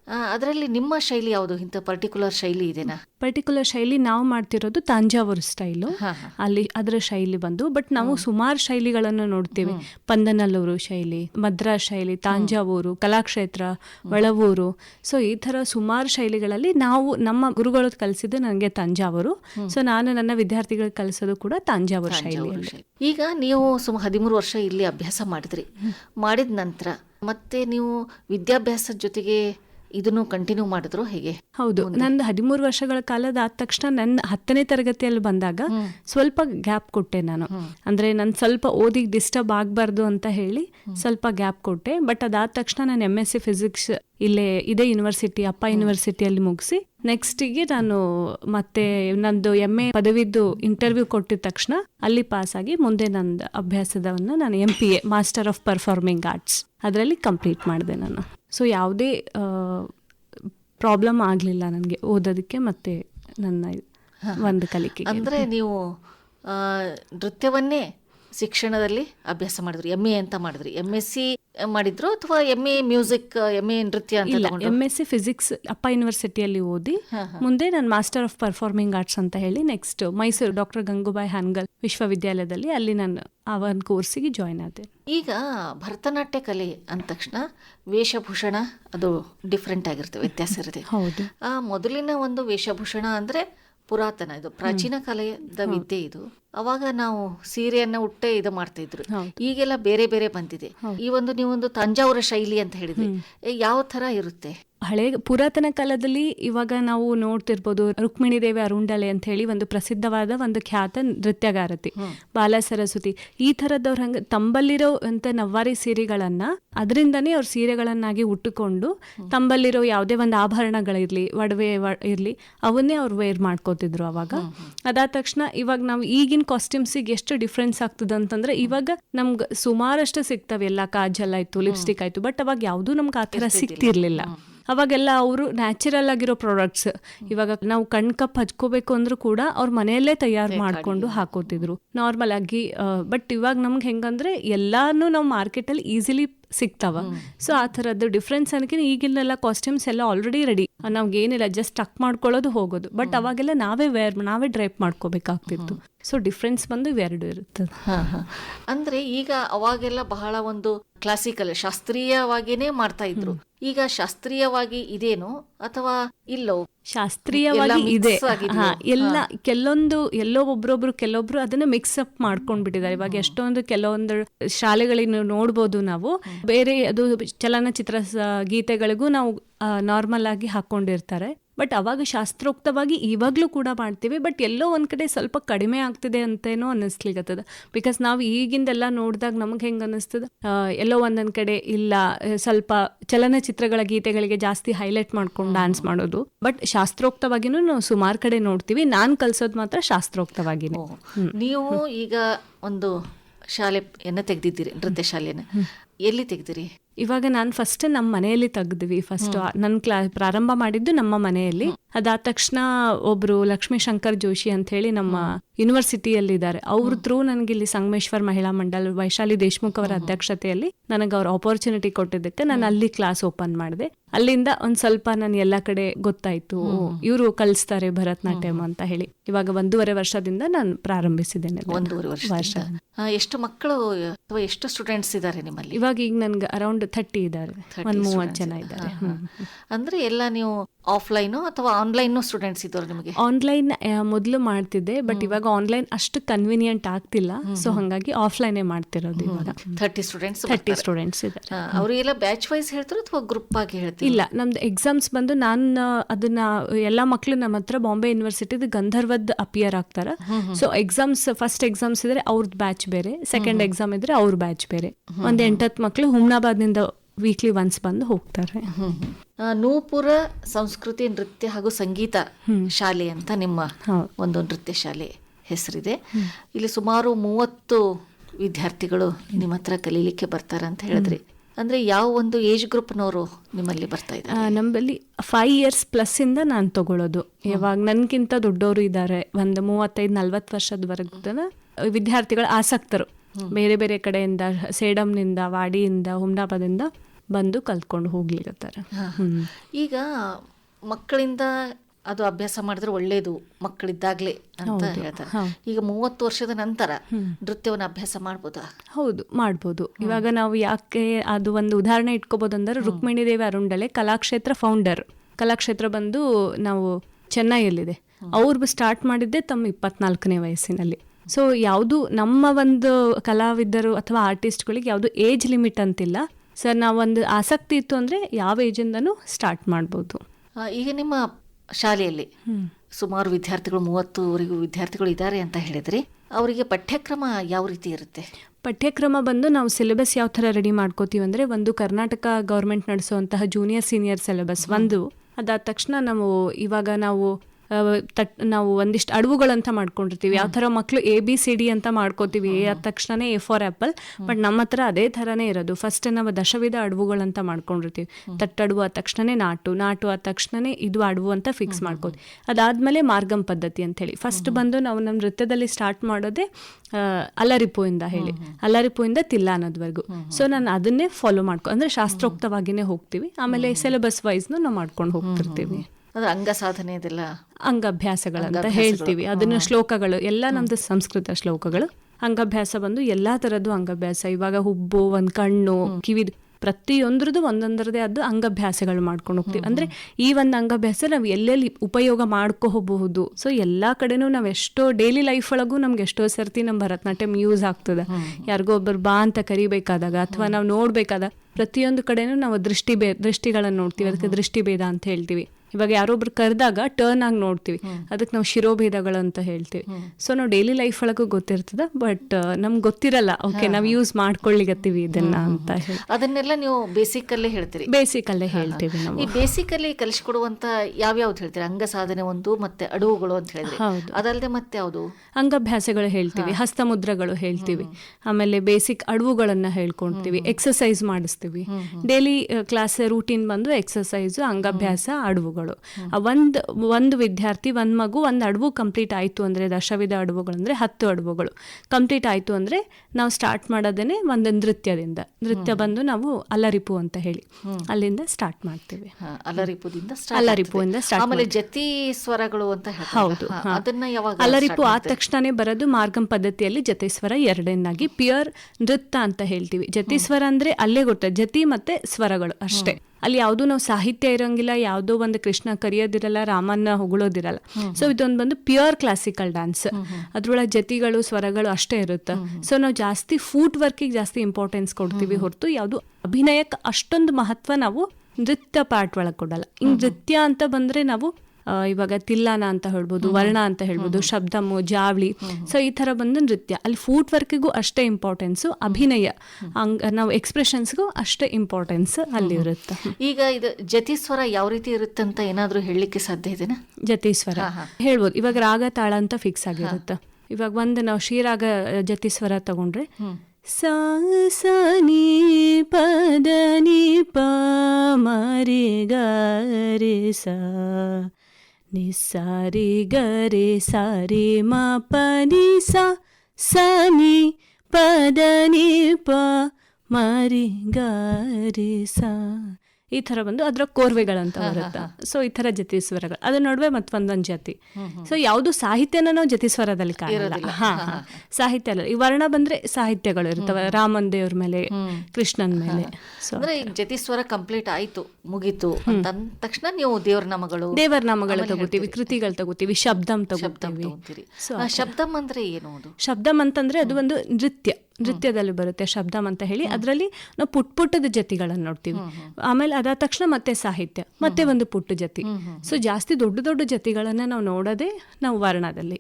ಅದರಲ್ಲಿ ನಿಮ್ಮ ಶೈಲಿ ಯಾವುದು? ಇಂಥ ಪರ್ಟಿಕ್ಯುಲರ್ ಶೈಲಿ ಇದೆನಾ? ಪರ್ಟಿಕ್ಯುಲರ್ ಶೈಲಿ ನಾವು ಮಾಡ್ತಿರೋದು ತಾಂಜಾವೂರು ಸ್ಟೈಲು ಅಲ್ಲಿ ಅದರ ಶೈಲಿ ಬಂದು ಬಟ್ ನಾವು ಸುಮಾರು ಶೈಲಿಗಳನ್ನು ನೋಡ್ತೀವಿ. ಪಂದನಲ್ಲೂರು ಶೈಲಿ ಮದ್ರಾಸ್ ಶೈಲಿ ತಾಂಜಾವೂರು ಕಲಾಕ್ಷೇತ್ರ ಒಳವೂರು. ಸೊ ಈ ಥರ ಸುಮಾರು ಶೈಲಿಗಳಲ್ಲಿ ನಾವು ನಮ್ಮ ಗುರುಗಳು ಕಲಿಸಿದ್ದು ನನಗೆ ತಾಂಜಾವೂರು. ಸೊ ನಾನು ನನ್ನ ವಿದ್ಯಾರ್ಥಿಗಳಿಗೆ ಕಲಿಸೋದು ಕೂಡ ತಾಂಜಾವೂರು ಶೈಲಿ. ಈಗ ನೀವು ಸುಮಾರು ಹದಿಮೂರು ವರ್ಷ ಇಲ್ಲಿ ಅಭ್ಯಾಸ ಮಾಡಿದ್ರಿ. ಮಾಡಿದ ನಂತರ ಮತ್ತೆ ನೀವು ವಿದ್ಯಾಭ್ಯಾಸದ ಜೊತೆಗೆ ಇದನ್ನು ಕಂಟಿನ್ಯೂ ಮಾಡಿದ್ರು ಹೇಗೆ? ಹೌದು ನಂದು ಹದಿಮೂರು ವರ್ಷಗಳ ಕಾಲದ ಆದ ತಕ್ಷಣ ನನ್ನ ಹತ್ತನೇ ತರಗತಿಯಲ್ಲಿ ಬಂದಾಗ ಸ್ವಲ್ಪ ಗ್ಯಾಪ್ ಕೊಟ್ಟೆ ನಾನು. ಅಂದ್ರೆ ನಾನು ಸ್ವಲ್ಪ ಓದಿಗೆ ಡಿಸ್ಟರ್ಬ್ ಆಗಬಾರ್ದು ಅಂತ ಹೇಳಿ ಸ್ವಲ್ಪ ಗ್ಯಾಪ್ ಕೊಟ್ಟೆ. ಬಟ್ ಅದಾದ ತಕ್ಷಣ ನಾನು ಎಂ ಎಸ್ ಸಿ ಫಿಸಿಕ್ಸ್ ಇಲ್ಲೇ ಇದೇ ಯೂನಿವರ್ಸಿಟಿ ಅಪ್ಪ ಯೂನಿವರ್ಸಿಟಿಯಲ್ಲಿ ಮುಗಿಸಿ ನೆಕ್ಸ್ಟಿಗೆ ನಾನು ಮತ್ತೆ ನಂದು ಎಂ ಎ ಪದವಿದ್ದು ಇಂಟರ್ವ್ಯೂ ಕೊಟ್ಟಿದ ತಕ್ಷಣ ಅಲ್ಲಿ ಪಾಸ್ ಆಗಿ ಮುಂದೆ ನಂದು ಅಭ್ಯಾಸದವನ್ನು ನಾನು M P A master of performing arts ಅದರಲ್ಲಿ ಕಂಪ್ಲೀಟ್ ಮಾಡಿದೆ ನಾನು. ಸೊ ಯಾವುದೇ ಪ್ರಾಬ್ಲಮ್ ಆಗಲಿಲ್ಲ ನನಗೆ ಓದೋದಕ್ಕೆ ಮತ್ತೆ ನನ್ನ ಒಂದು ಕಲಿಕೆ ಅಂದರೆ ನೀವು ನೃತ್ಯವನ್ನೇ ಶಿಕ್ಷಣದಲ್ಲಿ ಅಭ್ಯಾಸ ಮಾಡಿದ್ರು? ಎಂ ಎ ಅಂತ ಮಾಡಿದ್ರಿ. ಎಂ ಎಸ್ ಸಿ ಮಾಡಿದ್ರು ಅಥವಾ M A music M A ನೃತ್ಯ ಅಂತ? ಎಂ ಎಸ್ ಸಿ ಫಿಸಿಕ್ಸ್ ಅಪ್ಪ ಯೂನಿವರ್ಸಿಟಿಯಲ್ಲಿ ಓದಿ ಮುಂದೆ ನಾನು ಮಾಸ್ಟರ್ ಆಫ್ ಪರ್ಫಾರ್ಮಿಂಗ್ ಆರ್ಟ್ಸ್ ಅಂತ ಹೇಳಿ ನೆಕ್ಸ್ಟ್ ಮೈಸೂರು ಡಾಕ್ಟರ್ ಗಂಗೂಬಾಯಿ ಹಾನ್ಗಲ್ ವಿಶ್ವವಿದ್ಯಾಲಯದಲ್ಲಿ ಅಲ್ಲಿ ನಾನು ಆ ಒಂದು ಕೋರ್ಸಿಗೆ ಜಾಯ್ನ್ ಆದೆ. ಈಗ ಭರತನಾಟ್ಯ ಕಲೆ ಅಂದ ತಕ್ಷಣ ವೇಷಭೂಷಣ ಅದು ಡಿಫ್ರೆಂಟ್ ಆಗಿರುತ್ತೆ ವ್ಯತ್ಯಾಸ ಇರುತ್ತೆ. ಹೌದು. ಆ ಮೊದಲಿನ ಒಂದು ವೇಷಭೂಷಣ ಅಂದ್ರೆ ಪುರಾತನ ಇದು ಪ್ರಾಚೀನ ಕಾಲದ ವಿದ್ಯೆ ಇದು. ಅವಾಗ ನಾವು ಸೀರೆಯನ್ನ ಉಟ್ಟೆ ಇದು ಮಾಡ್ತಾ ಇದ್ರು ಹೌದು. ಈಗೆಲ್ಲ ಬೇರೆ ಬೇರೆ ಬಂದಿದೆ. ಈ ಒಂದು ನೀವೊಂದು ತಂಜಾವೂರ ಶೈಲಿ ಅಂತ ಹೇಳಿದ್ರಿ. ಯಾವ ತರ ಇರುತ್ತೆ? ಹಳೆ ಪುರಾತನ ಕಾಲದಲ್ಲಿ ಇವಾಗ ನಾವು ನೋಡ್ತಿರ್ಬೋದು ರುಕ್ಮಿಣಿ ದೇವಿ ಅರುಂಡಲೆ ಅಂತ ಹೇಳಿ ಒಂದು ಪ್ರಸಿದ್ಧವಾದ ಒಂದು ಖ್ಯಾತ ನೃತ್ಯಗಾರತಿ ಬಾಲ ಸರಸ್ವತಿ. ಈ ಥರದವ್ರ ಹಂಗೆ ತಂಬಲ್ಲಿರೋ ಅಂತ ನವ್ವಾರಿ ಸೀರೆಗಳನ್ನ ಅದರಿಂದನೇ ಅವ್ರ ಸೀರೆಗಳನ್ನಾಗಿ ಉಟ್ಟುಕೊಂಡು ತಂಬಲ್ಲಿರೋ ಯಾವುದೇ ಒಂದು ಆಭರಣಗಳಿರ್ಲಿ ಒಡವೆ ಇರ್ಲಿ ಅವನ್ನೇ ಅವ್ರು ವೇರ್ ಮಾಡ್ಕೋತಿದ್ರು ಅವಾಗ. ಅದಾದ ತಕ್ಷಣ ಇವಾಗ ನಾವು ಈಗಿನ ಕಾಸ್ಟ್ಯೂಮ್ಸಿಗೆ ಎಷ್ಟು ಡಿಫ್ರೆನ್ಸ್ ಆಗ್ತದೆ ಅಂತಂದ್ರೆ ಇವಾಗ ನಮ್ಗೆ ಸುಮಾರಷ್ಟು ಸಿಗ್ತವೆ. ಎಲ್ಲ ಕಾಜಲ್ ಆಯ್ತು ಲಿಪ್ಸ್ಟಿಕ್ ಆಯ್ತು ಬಟ್ ಅವಾಗ ಯಾವುದು ನಮ್ಗೆ ಆ ಥರ ಸಿಗ್ತಿರ್ಲಿಲ್ಲ. ಅವಾಗೆಲ್ಲ ಅವರು ನ್ಯಾಚುರಲ್ ಆಗಿರೋ ಪ್ರಾಡಕ್ಟ್ಸ್ ಇವಾಗ ನಾವು ಕಣ್ ಕಪ್ ಹಚ್ಕೋಬೇಕು ಅಂದ್ರೂ ಕೂಡ ಅವ್ರ ಮನೆಯಲ್ಲೇ ತಯಾರು ಮಾಡ್ಕೊಂಡು ಹಾಕೋತಿದ್ರು. ನಾರ್ಮಲ್ ಆಗಿ ಬಟ್ ಇವಾಗ ನಮ್ಗೆ ಹೆಂಗಂದ್ರೆ ಎಲ್ಲಾನು ನಾವು ಮಾರ್ಕೆಟಲ್ಲಿ ಈಸಿಲಿ ಸಿಗ್ತಾವ. ಸೊ ಆ ಥರದ್ದು ಡಿಫ್ರೆನ್ಸ್ ಅನ್ಕಿನ ಈಗಿನೆಲ್ಲ ಕಾಸ್ಟ್ಯೂಮ್ಸ್ ಎಲ್ಲ ಆಲ್ರೆಡಿ ರೆಡಿ ನಮ್ಗೆ ಏನಿಲ್ಲ ಜಸ್ಟ್ ಟಕ್ ಮಾಡ್ಕೊಳ್ಳೋದು ಹೋಗೋದು. ಬಟ್ ಅವಾಗೆಲ್ಲ ನಾವೇ ವೇರ್ ನಾವೇ ಡ್ರೈಪ್ ಮಾಡ್ಕೋಬೇಕಾಗ್ತಿತ್ತು. ಸೊ ಡಿಫ್ರೆನ್ಸ್ ಬಂದು ಇವೆರಡು ಇರುತ್ತೆ. ಅಂದ್ರೆ ಈಗ ಅವಾಗೆಲ್ಲ ಬಹಳ ಒಂದು ಕ್ಲಾಸಿಕಲ್ ಶಾಸ್ತ್ರೀಯವಾಗಿನೇ ಮಾಡ್ತಾ ಇದ್ರು. ಈಗ ಶಾಸ್ತ್ರೀಯವಾಗಿ ಇದೇನು ಅಥವಾ ಇಲ್ಲೋ ಶಾಸ್ತ್ರೀಯವಾಗಿ ಇದೆ. ಎಲ್ಲ ಕೆಲವೊಂದು ಎಲ್ಲೋ ಒಬ್ರೊಬ್ರು ಕೆಲವೊಬ್ರು ಅದನ್ನ ಮಿಕ್ಸ್ ಅಪ್ ಮಾಡ್ಕೊಂಡ್ಬಿಟ್ಟಿದ್ದಾರೆ. ಇವಾಗ ಎಷ್ಟೊಂದು ಕೆಲವೊಂದು ಶಾಲೆಗಳಿಗೆ ನೋಡ್ಬೋದು ನಾವು. ಬೇರೆ ಅದು ಚಲನಚಿತ್ರ ಗೀತೆಗಳಿಗೂ ನಾವು ನಾರ್ಮಲ್ ಆಗಿ ಹಾಕೊಂಡಿರ್ತಾರೆ. ಬಟ್ ಅವಾಗ ಶಾಸ್ತ್ರೋಕ್ತವಾಗಿ ಇವಾಗಲೂ ಕೂಡ ಮಾಡ್ತೀವಿ ಬಟ್ ಎಲ್ಲೋ ಒಂದು ಕಡೆ ಸ್ವಲ್ಪ ಕಡಿಮೆ ಆಗ್ತಿದೆ ಅಂತೇನೋ ಅನ್ನಿಸ್ಲಿಕ್ಕತ್ತದ ಬಿಕಾಸ್ ನಾವು ಈಗಿಂದೆಲ್ಲ ನೋಡಿದಾಗ ನಮಗೆ ಹೆಂಗ್ ಅನ್ನಿಸ್ತದೆ? ಎಲ್ಲೋ ಒಂದೊಂದು ಕಡೆ ಇಲ್ಲ ಸ್ವಲ್ಪ ಚಲನಚಿತ್ರಗಳ ಗೀತೆಗಳಿಗೆ ಜಾಸ್ತಿ ಹೈಲೈಟ್ ಮಾಡ್ಕೊಂಡು ಡ್ಯಾನ್ಸ್ ಮಾಡೋದು. ಬಟ್ ಶಾಸ್ತ್ರೋಕ್ತವಾಗಿನೂ ನಾವು ಸುಮಾರು ಕಡೆ ನೋಡ್ತೀವಿ. ನಾನು ಕಲ್ಸೋದು ಮಾತ್ರ ಶಾಸ್ತ್ರೋಕ್ತವಾಗಿ ನೀವು ಈಗ ಒಂದು ಶಾಲೆ ಏನ ತೆಗ್ದಿದ್ದೀರಿ ನೃತ್ಯ ಶಾಲೆನ. ಎಲ್ಲಿ ತೆಗ್ದಿರಿ? ಇವಾಗ ನಾನು ಫಸ್ಟ್ ನಮ್ಮ ಮನೆಯಲ್ಲಿ ತೆಗ್ದ್ವಿ. ಫಸ್ಟ್ ನನ್ನ ಕ್ಲಾ ಪ್ರಾರಂಭ ಮಾಡಿದ್ದು ನಮ್ಮ ಮನೆಯಲ್ಲಿ. ಅದಾದ ತಕ್ಷಣ ಒಬ್ರು ಲಕ್ಷ್ಮೀ ಶಂಕರ್ ಜೋಶಿ ಅಂತ ಹೇಳಿ ನಮ್ಮ ಯೂನಿವರ್ಸಿಟಿಯಲ್ಲಿ ಇದ್ದಾರೆ ಅವ್ರ ಥ್ರೂ ನನಗೆ ಇಲ್ಲಿ ಸಂಗಮೇಶ್ವರ್ ಮಹಿಳಾ ಮಂಡಲ್ ವೈಶಾಲಿ ದೇಶ್ಮುಖ್ ಅವರ ಅಧ್ಯಕ್ಷತೆಯಲ್ಲಿ ನನಗೆ ಅವ್ರ ಆಪರ್ಚುನಿಟಿ ಕೊಟ್ಟಿದ್ದಕ್ಕೆ ನಾನು ಅಲ್ಲಿ ಕ್ಲಾಸ್ ಓಪನ್ ಮಾಡಿದೆ. ಅಲ್ಲಿಂದ ಒಂದ್ ಸ್ವಲ್ಪ ನಾನು ಎಲ್ಲ ಕಡೆ ಗೊತ್ತಾಯ್ತು. ಇವರು ಕಲಿಸ್ತಾರೆ ಭರತನಾಟ್ಯಂ ಅಂತ ಹೇಳಿ. ಇವಾಗ ಒಂದೂವರೆ ವರ್ಷದಿಂದ ನಾನು ಪ್ರಾರಂಭಿಸಿದ್ದೇನೆ. ಒಂದೂವರೆ ವರ್ಷ. ಎಷ್ಟು ಮಕ್ಕಳು ಅಥವಾ ಎಷ್ಟು ಸ್ಟೂಡೆಂಟ್ಸ್ ಇದ್ದಾರೆ ನಿಮ್ಮಲ್ಲಿ? ಇವಾಗ ಈಗ ನನ್ಗೆ ಅರೌಂಡ್ ಥರ್ಟಿ ಇದ್ದಾರೆ. 30 ಒಂದ್ ಮೂವತ್ತು ಜನ ಇದ್ದಾರೆ. ಅಂದ್ರೆ ಎಲ್ಲ ನೀವು ಆಫ್ಲೈನ್ ಅಥವಾ ಆನ್ಲೈನ್ ಸ್ಟೂಡೆಂಟ್ಸ್ ಇದ್ದವ್ರು ನಿಮಗೆ? ಆನ್ಲೈನ್ ಮೊದಲು ಮಾಡ್ತಿದ್ದೆ ಬಟ್ ಇವಾಗ ಆನ್ಲೈನ್ ಅಷ್ಟು ಕನ್ವಿನಿಯಂಟ್ ಆಗ್ತಿಲ್ಲ. ಸೊ ಹಂಗಾಗಿ ಆಫ್ಲೈನೇ ಮಾಡ್ತಿರೋದು ಇವಾಗ. ಥರ್ಟಿ ಸ್ಟೂಡೆಂಟ್ಸ್ ಥರ್ಟಿ ಸ್ಟೂಡೆಂಟ್ಸ್ ಇದ್ದಾರೆ. ಅವರಿಗೆಲ್ಲ ಬ್ಯಾಚ್ ವೈಸ್ ಹೇಳ್ತಾರೆ ಅಥವಾ ಗ್ರೂಪ್ ಆಗಿ ಹೇಳ್ತೀವಿ ಇಲ್ಲ ನಮ್ದು ಎಕ್ಸಾಮ್ಸ್ ಬಂದು ನಾನು ಅದನ್ನ ಎಲ್ಲ ಮಕ್ಳು ನಮ್ಮ ಹತ್ರ ಬಾಂಬೆ ಯೂನಿವರ್ಸಿಟಿದು ಗಂಧರ್ವದ್ ಅಪಿಯರ್ ಆಗ್ತಾರ. ಸೊ ಎಕ್ಸಾಮ್ಸ್ ಫಸ್ಟ್ ಎಕ್ಸಾಮ್ಸ್ ಇದ್ರೆ ಅವ್ರದ್ದು ಬ್ಯಾಚ್ ಬೇರೆ ಸೆಕೆಂಡ್ ಎಕ್ಸಾಮ್ ಇದ್ರೆ ಅವ್ರ ಬ್ಯಾಚ್ ಬೇರೆ. ಒಂದ್ ಎಂಟತ್ತು ಮಕ್ಳು ಹುಮ್ನಾಬಾದ್ನಿಂದ ವೀಕ್ಲಿ ಒನ್ಸ್ ಬಂದು ಹೋಗ್ತಾರೆ. ನೂಪುರ ಸಂಸ್ಕೃತಿ ನೃತ್ಯ ಹಾಗೂ ಸಂಗೀತ ಶಾಲೆ ಅಂತ ನಿಮ್ಮ. ಒಂದು ನೃತ್ಯ ಶಾಲೆ ಹೆಸರಿದೆ. ಇಲ್ಲಿ ಸುಮಾರು ಮೂವತ್ತು ವಿದ್ಯಾರ್ಥಿಗಳು ನಿಮ್ಮ ಹತ್ರ ಕಲೀಲಿಕ್ಕೆ ಬರ್ತಾರೆ ಅಂತ ಹೇಳಿದ್ರಿ. ಅಂದ್ರೆ ಯಾವ ಒಂದು ಏಜ್ ಗ್ರೂಪ್ನವರು ನಿಮ್ಮಲ್ಲಿ ಬರ್ತಾ ಇದ್ದಾರೆ? ನಮ್ಮಲ್ಲಿ ಫೈವ್ ಇಯರ್ಸ್ ಪ್ಲಸ್ ಇಂದ ನಾನು ತಗೊಳ್ಳೋದು ಯಾವಾಗ ನನ್ಗಿಂತ ದೊಡ್ಡವರು ಇದ್ದಾರೆ. ಒಂದು ಮೂವತ್ತೈದು ನಲ್ವತ್ತು ವರ್ಷದವರೆಗೂ ವಿದ್ಯಾರ್ಥಿಗಳು ಆಸಕ್ತರು. ಬೇರೆ ಬೇರೆ ಕಡೆಯಿಂದ ಸೇಡಮ್ನಿಂದ ವಾಡಿಯಿಂದ ಹುಮ್ನಾಬಾದಿಂದ ಬಂದು ಕಲ್ತ್ಕೊಂಡು ಹೋಗ್ಲಿಕತ್ತಾರೆ. ಈಗ ಮಕ್ಕಳಿಂದ ಅದು ಅಭ್ಯಾಸ ಮಾಡಿದ್ರೆ ಒಳ್ಳೇದು ಮಕ್ಕಳಿದ್ದಾಗಲೇ ಅಂತ ಹೇಳ್ತಾರೆ. ಈಗ ಮೂವತ್ತು ವರ್ಷದ ನಂತರ ನೃತ್ಯವನ್ನು ಅಭ್ಯಾಸ ಮಾಡ್ಬೋದಾ? ಹೌದು ಮಾಡ್ಬೋದು. ಇವಾಗ ನಾವು ಯಾಕೆ ಅದು ಒಂದು ಉದಾಹರಣೆ ಇಟ್ಕೋಬೋದು ಅಂದ್ರೆ ರುಕ್ಮಿಣಿ ದೇವಿ ಅರುಂಡಲೆ ಕಲಾಕ್ಷೇತ್ರ ಫೌಂಡರ್ ಕಲಾಕ್ಷೇತ್ರ ಬಂದು ನಾವು ಚೆನ್ನೈಯಲ್ಲಿದೆ. ಅವ್ರು ಸ್ಟಾರ್ಟ್ ಮಾಡಿದ್ದೆ ತಮ್ಮ ಇಪ್ಪತ್ನಾಲ್ಕನೇ ವಯಸ್ಸಿನಲ್ಲಿ. ಸೊ ಯಾವುದು ನಮ್ಮ ಒಂದು ಕಲಾವಿದರು ಅಥವಾ ಆರ್ಟಿಸ್ಟ್ಗಳಿಗೆ ಯಾವುದು ಏಜ್ ಲಿಮಿಟ್ ಅಂತಿಲ್ಲ. ಸರ್ ನಾವೊಂದು ಆಸಕ್ತಿ ಇತ್ತು ಅಂದರೆ ಯಾವ ಏಜಿಂದನೂ ಸ್ಟಾರ್ಟ್ ಮಾಡ್ಬೋದು. ಈಗ ನಿಮ್ಮ ಶಾಲೆಯಲ್ಲಿ ಸುಮಾರು ವಿದ್ಯಾರ್ಥಿಗಳು ಮೂವತ್ತುವರೆಗೂ ವಿದ್ಯಾರ್ಥಿಗಳು ಇದ್ದಾರೆ ಅಂತ ಹೇಳಿದ್ರಿ. ಅವರಿಗೆ ಪಠ್ಯಕ್ರಮ ಯಾವ ರೀತಿ ಇರುತ್ತೆ? ಪಠ್ಯಕ್ರಮ ಬಂದು ನಾವು ಸಿಲೆಬಸ್ ಯಾವ ಥರ ರೆಡಿ ಮಾಡ್ಕೋತೀವಿ ಅಂದರೆ ಒಂದು ಕರ್ನಾಟಕ ಗೌರ್ಮೆಂಟ್ ನಡೆಸುವಂತಹ ಜೂನಿಯರ್ ಸೀನಿಯರ್ ಸಿಲೆಬಸ್ ಒಂದು. ಅದಾದ ತಕ್ಷಣ ನಾವು ಇವಾಗ ನಾವು ತಟ್ ನಾವು ಒಂದಿಷ್ಟು ಅಡವುಗಳಂತ ಮಾಡ್ಕೊಂಡಿರ್ತೀವಿ. ಯಾವ ಥರ ಮಕ್ಕಳು ಎ ಬಿ ಸಿ ಡಿ ಅಂತ ಮಾಡ್ಕೋತೀವಿ. ಎ ಆದ ತಕ್ಷಣನೇ ಎ ಫಾರ್ ಆ್ಯಪಲ್ ಬಟ್ ನಮ್ಮ ಹತ್ರ ಅದೇ ಥರನೇ ಇರೋದು. ಫಸ್ಟ್ ನಾವು ದಶವಿಧ ಅಡವುಗಳಂತ ಮಾಡ್ಕೊಂಡಿರ್ತೀವಿ. ತಟ್ಟಡುವ ಆದ ತಕ್ಷಣನೇ ನಾಟು. ನಾಟು ಆದ ತಕ್ಷಣನೇ ಇದು ಅಡವು ಅಂತ ಫಿಕ್ಸ್ ಮಾಡ್ಕೋತೀವಿ. ಅದಾದಮೇಲೆ ಮಾರ್ಗಂ ಪದ್ಧತಿ ಅಂತ ಹೇಳಿ. ಫಸ್ಟ್ ಬಂದು ನಾವು ನಮ್ಮ ನೃತ್ಯದಲ್ಲಿ ಸ್ಟಾರ್ಟ್ ಮಾಡೋದೇ ಅಲರಿಪುಯಿಂದ ಹೇಳಿ. ಅಲರಿಪುಯಿಂದ ತಿಲ್ಲ ಅನ್ನೋದ್ವರೆಗೂ. ಸೊ ನಾನು ಅದನ್ನೇ ಫಾಲೋ ಮಾಡ್ಕೊ ಅಂದರೆ ಶಾಸ್ತ್ರೋಕ್ತವಾಗಿನೇ ಹೋಗ್ತೀವಿ. ಆಮೇಲೆ ಸಿಲೆಬಸ್ ವೈಸ್ನು ನಾವು ಮಾಡ್ಕೊಂಡು ಹೋಗ್ತಿರ್ತೀವಿ. ಅಂದ್ರೆ ಅಂಗ ಸಾಧನೆ ಇದೆಲ್ಲ? ಅಂತ ಹೇಳ್ತೀವಿ. ಅದನ್ನ ಶ್ಲೋಕಗಳು ಎಲ್ಲ ನಮ್ದು ಸಂಸ್ಕೃತ ಶ್ಲೋಕಗಳು. ಅಂಗಾಭ್ಯಾಸ ಬಂದು ಎಲ್ಲಾ ತರದ್ದು ಅಂಗಾಭ್ಯಾಸ. ಇವಾಗ ಹುಬ್ಬು ಒಂದ್ ಕಣ್ಣು ಕಿವಿದು ಪ್ರತಿಯೊಂದ್ರದ್ದು ಒಂದೊಂದರದೇ ಅದು ಅಂಗಾಭ್ಯಾಸಗಳು ಮಾಡ್ಕೊಂಡು ಹೋಗ್ತೀವಿ. ಅಂದ್ರೆ ಈ ಒಂದು ಅಂಗಾಭ್ಯಾಸ ನಾವು ಎಲ್ಲೆಲ್ಲಿ ಉಪಯೋಗ ಮಾಡ್ಕೋಬಹುದು ಸೊ ಎಲ್ಲಾ ಕಡೆನೂ ನಾವ್ ಎಷ್ಟೋ ಡೈಲಿ ಲೈಫ್ ಒಳಗೂ ನಮ್ಗೆ ಎಷ್ಟೋ ಸರ್ತಿ ನಮ್ಮ ಭರತನಾಟ್ಯಂ ಯೂಸ್ ಆಗ್ತದೆ. ಯಾರಿಗೋ ಒಬ್ಬರು ಬಾ ಅಂತ ಕರಿಬೇಕಾದಾಗ ಅಥವಾ ನಾವು ನೋಡ್ಬೇಕಾದಾಗ ಪ್ರತಿಯೊಂದು ಕಡೆನೂ ನಾವು ದೃಷ್ಟಿ ಬೇ ದೃಷ್ಟಿಗಳನ್ನು ನೋಡ್ತೀವಿ. ಅದಕ್ಕೆ ದೃಷ್ಟಿ ಭೇದ ಅಂತ ಹೇಳ್ತೀವಿ. ಇವಾಗ ಯಾರೊಬ್ರು ಕರೆದಾಗ ಟರ್ನ್ ಆಗಿ ನೋಡ್ತೀವಿ. ಅದಕ್ಕೆ ನಾವು ಶಿರೋಭೇದಗಳು ಅಂತ ಹೇಳ್ತೀವಿ. ಸೊ ನಾವು ಡೈಲಿ ಲೈಫ್ ಒಳಗೂ ಗೊತ್ತಿರ್ತದ ಬಟ್ ನಮ್ಗೆ ಗೊತ್ತಿರಲ್ಲ. ಓಕೆ ನಾವು ಯೂಸ್ ಮಾಡ್ಕೊಳ್ಳಿಗತ್ತೀವಿ ಇದನ್ನ ಅಂತ ಅದನ್ನೆಲ್ಲ ನೀವು ಬೇಸಿಕ್ ಅಲ್ಲೇ ಹೇಳ್ತೀರಿ. ಬೇಸಿಕ್ ಅಲ್ಲೇ ಹೇಳ್ತೀವಿ ನಾವು. ಈ ಬೇಸಿಕ್ ಅಲ್ಲಿ ಕಲಿಸ್ಕೊಡುವಂತ ಯಾವ್ಯಾವ್ದು ಹೇಳ್ತೀರಿ? ಅಂಗ ಸಾಧನೆ ಒಂದು ಮತ್ತೆ ಅಡುವುಗಳು ಅಂತ ಹೇಳಿದ್ರಿ. ಹೌದು. ಅದಲ್ಲದೆ ಮತ್ತೆ ಯಾವುದು? ಅಂಗಾಭ್ಯಾಸಗಳು ಹೇಳ್ತೀವಿ ಹಸ್ತಮುದ್ರಗಳು ಹೇಳ್ತೀವಿ. ಆಮೇಲೆ ಬೇಸಿಕ್ ಅಡುವುಗಳನ್ನ ಹೇಳ್ಕೊಳ್ತೀವಿ ಎಕ್ಸಸೈಸ್ ಮಾಡಿಸ್ತೀವಿ. ಡೈಲಿ ಕ್ಲಾಸ್ ರೂಟೀನ್ ಬಂದು ಎಕ್ಸಸೈಸ್ ಅಂಗಾಭ್ಯಾಸ ಅಡವುಗಳು. ಆ ಒಂದು ಒಂದು ವಿದ್ಯಾರ್ಥಿ ಒಂದ್ ಮಗು ಒಂದು ಅಡವು ಕಂಪ್ಲೀಟ್ ಆಯ್ತು ಅಂದ್ರೆ ದಶವಿಧ ಅಡವುಗಳು ಅಂದ್ರೆ ಹತ್ತು ಅಡವುಗಳು. ಕಂಪ್ಲೀಟ್ ಆಯ್ತು ಅಂದ್ರೆ ನಾವು ಸ್ಟಾರ್ಟ್ ಮಾಡೋದೇನೆ ಒಂದು ನೃತ್ಯದಿಂದ. ನೃತ್ಯ ಬಂದು ನಾವು ಅಲರಿಪು ಅಂತ ಹೇಳಿ. ಅಲ್ಲಿಂದ ಸ್ಟಾರ್ಟ್ ಮಾಡ್ತೀವಿ. ಅಲರಿಪುದಿಂದ ಅಲರಿಪುವಿಂದ. ಆಮೇಲೆ ಜತಿ ಸ್ವರಗಳು ಅಂತ ಹೌದು. ಅದನ್ನ ಯಾವಾಗ ಅಲರಿಪು ಆದ? ತಕ್ಷಣನೇ ಬರೋದು ಮಾರ್ಗಂ ಪದ್ಧತಿಯಲ್ಲಿ ಜತಿ ಸ್ವರ ಎರಡನ್ನಾಗಿ ಪ್ಯೂರ್ ನೃತ್ಯ ಅಂತ ಹೇಳ್ತೀವಿ. ಜತಿ ಸ್ವರ ಅಂದ್ರೆ ಅಲ್ಲೇ ಗೊತ್ತ ಜತಿ ಮತ್ತೆ ಸ್ವರಗಳು ಅಷ್ಟೇ. ಅಲ್ಲಿ ಯಾವುದೂ ನಾವು ಸಾಹಿತ್ಯ ಇರಂಗಿಲ್ಲ ಯಾವುದೋ ಒಂದು ಕೃಷ್ಣ ಕರಿಯೋದಿರಲ್ಲ ರಾಮನ್ನ ಹೊಗಳೋದಿರಲ್ಲ. ಸೊ ಇದೊಂದು ಬಂದು ಪ್ಯೂರ್ ಕ್ಲಾಸಿಕಲ್ ಡ್ಯಾನ್ಸ್ ಅದ್ರೊಳಗೆ ಜತಿಗಳು ಸ್ವರಗಳು ಅಷ್ಟೇ ಇರುತ್ತೆ. ಸೊ ನಾವು ಜಾಸ್ತಿ ಫೂಟ್ ವರ್ಕಿಗೆ ಜಾಸ್ತಿ ಇಂಪಾರ್ಟೆನ್ಸ್ ಕೊಡ್ತೀವಿ ಹೊರತು ಯಾವುದು ಅಭಿನಯಕ್ಕೆ ಅಷ್ಟೊಂದು ಮಹತ್ವ ನಾವು ನೃತ್ಯ ಪಾರ್ಟ್ ಒಳಗೆ ಕೊಡಲ್ಲ. ಹಿಂಗೆ ನೃತ್ಯ ಅಂತ ಬಂದ್ರೆ ನಾವು ಇವಾಗ ತಿಲ್ಲಾನ ಅಂತ ಹೇಳ್ಬೋದು ವರ್ಣ ಅಂತ ಹೇಳ್ಬೋದು ಶಬ್ದಮು ಜಾವಳಿ ಸೊ ಈ ಥರ ಬಂದು ನೃತ್ಯ. ಅಲ್ಲಿ ಫೂಟ್ ವರ್ಕಿಗೂ ಅಷ್ಟೇ ಇಂಪಾರ್ಟೆನ್ಸು ಅಭಿನಯ. ಹಂಗ ನಾವು ಎಕ್ಸ್ಪ್ರೆಷನ್ಸ್ಗೂ ಅಷ್ಟೇ ಇಂಪಾರ್ಟೆನ್ಸ್ ಅಲ್ಲಿ ಇರುತ್ತೆ. ಈಗ ಇದು ಜತಿಸ್ವರ ಯಾವ ರೀತಿ ಇರುತ್ತೆ ಅಂತ ಏನಾದರೂ ಹೇಳಲಿಕ್ಕೆ ಸಾಧ್ಯ ಇದೆನಾ? ಸ್ವರ ಹೇಳ್ಬೋದು ಇವಾಗ ರಾಗ ತಾಳ ಅಂತ ಫಿಕ್ಸ್ ಆಗಿರುತ್ತೆ. ಇವಾಗ ಒಂದು ನಾವು ಶ್ರೀರಾಗ ಜತಿಸ್ವರ ತಗೊಂಡ್ರೆ ಸ ಸ ನೀ ಪದ ನೀ ಪ ಗ ರೆ ರಿ ಸ. ರಿ ಮ ಪ ನಿ ಸ ಸ ನಿ ಪದ ನಿ ಪ ಮರಿ ಗ ರೆ ಸ ಈ ತರ ಬಂದು ಅದರ ಕೋರ್ವೆಗಳಂತ ಬರುತ್ತೆ. ಸೊ ಈ ತರ ಜತಿ ಸ್ವರಗಳು ಅದ್ರ ನಡುವೆ ಮತ್ತೊಂದೊಂದು ಜತಿ. ಸೊ ಯಾವುದು ಸಾಹಿತ್ಯನ ನಾವು ಜತಿ ಸ್ವರದಲ್ಲಿ ಕಾಣಲ್ಲ ಹಾ ಸಾಹಿತ್ಯ ಅಲ್ಲ. ಈ ವರ್ಣ ಬಂದ್ರೆ ಸಾಹಿತ್ಯಗಳು ಇರ್ತವೆ. ರಾಮನ್ ದೇವ್ರ ಮೇಲೆ ಕೃಷ್ಣನ್ ಮೇಲೆ. ಅಂದ್ರೆ ಈಗ ಜತಿ ಸ್ವರ ಕಂಪ್ಲೀಟ್ ಆಯ್ತು ಮುಗೀತು ಅಂತ ಅಂದ ತಕ್ಷಣ ನೀವು ದೇವರ ನಾಮಗಳು ದೇವರ ನಾಮಗಳು ತಗೋತೀವಿ ಕೃತಿಗಳು ತಗೋತೀವಿ ಶಬ್ದಂ ತಗೋತೀವಿ. ಶಬ್ದಂ ಅಂದ್ರೆ ಏನು ಶಬ್ದಂ ಅಂತಂದ್ರೆ ಅದು ಒಂದು ನೃತ್ಯ. ನೃತ್ಯದಲ್ಲಿ ಬರುತ್ತೆ ಶಬ್ದಂ ಅಂತ ಹೇಳಿ ಅದರಲ್ಲಿ ನಾವು ಪುಟ್ ಪುಟ್ಟದ ಜತಿಗಳನ್ನು ನೋಡ್ತೀವಿ. ಆಮೇಲೆ ಅದಾದ ತಕ್ಷಣ ಮತ್ತೆ ಸಾಹಿತ್ಯ ಮತ್ತೆ ಒಂದು ಪುಟ್ಟ ಜತಿ. ಸೊ ಜಾಸ್ತಿ ದೊಡ್ಡ ದೊಡ್ಡ ಜತಿಗಳನ್ನ ನಾವು ನೋಡೋದೇ ನಾವು ವರ್ಣದಲ್ಲಿ.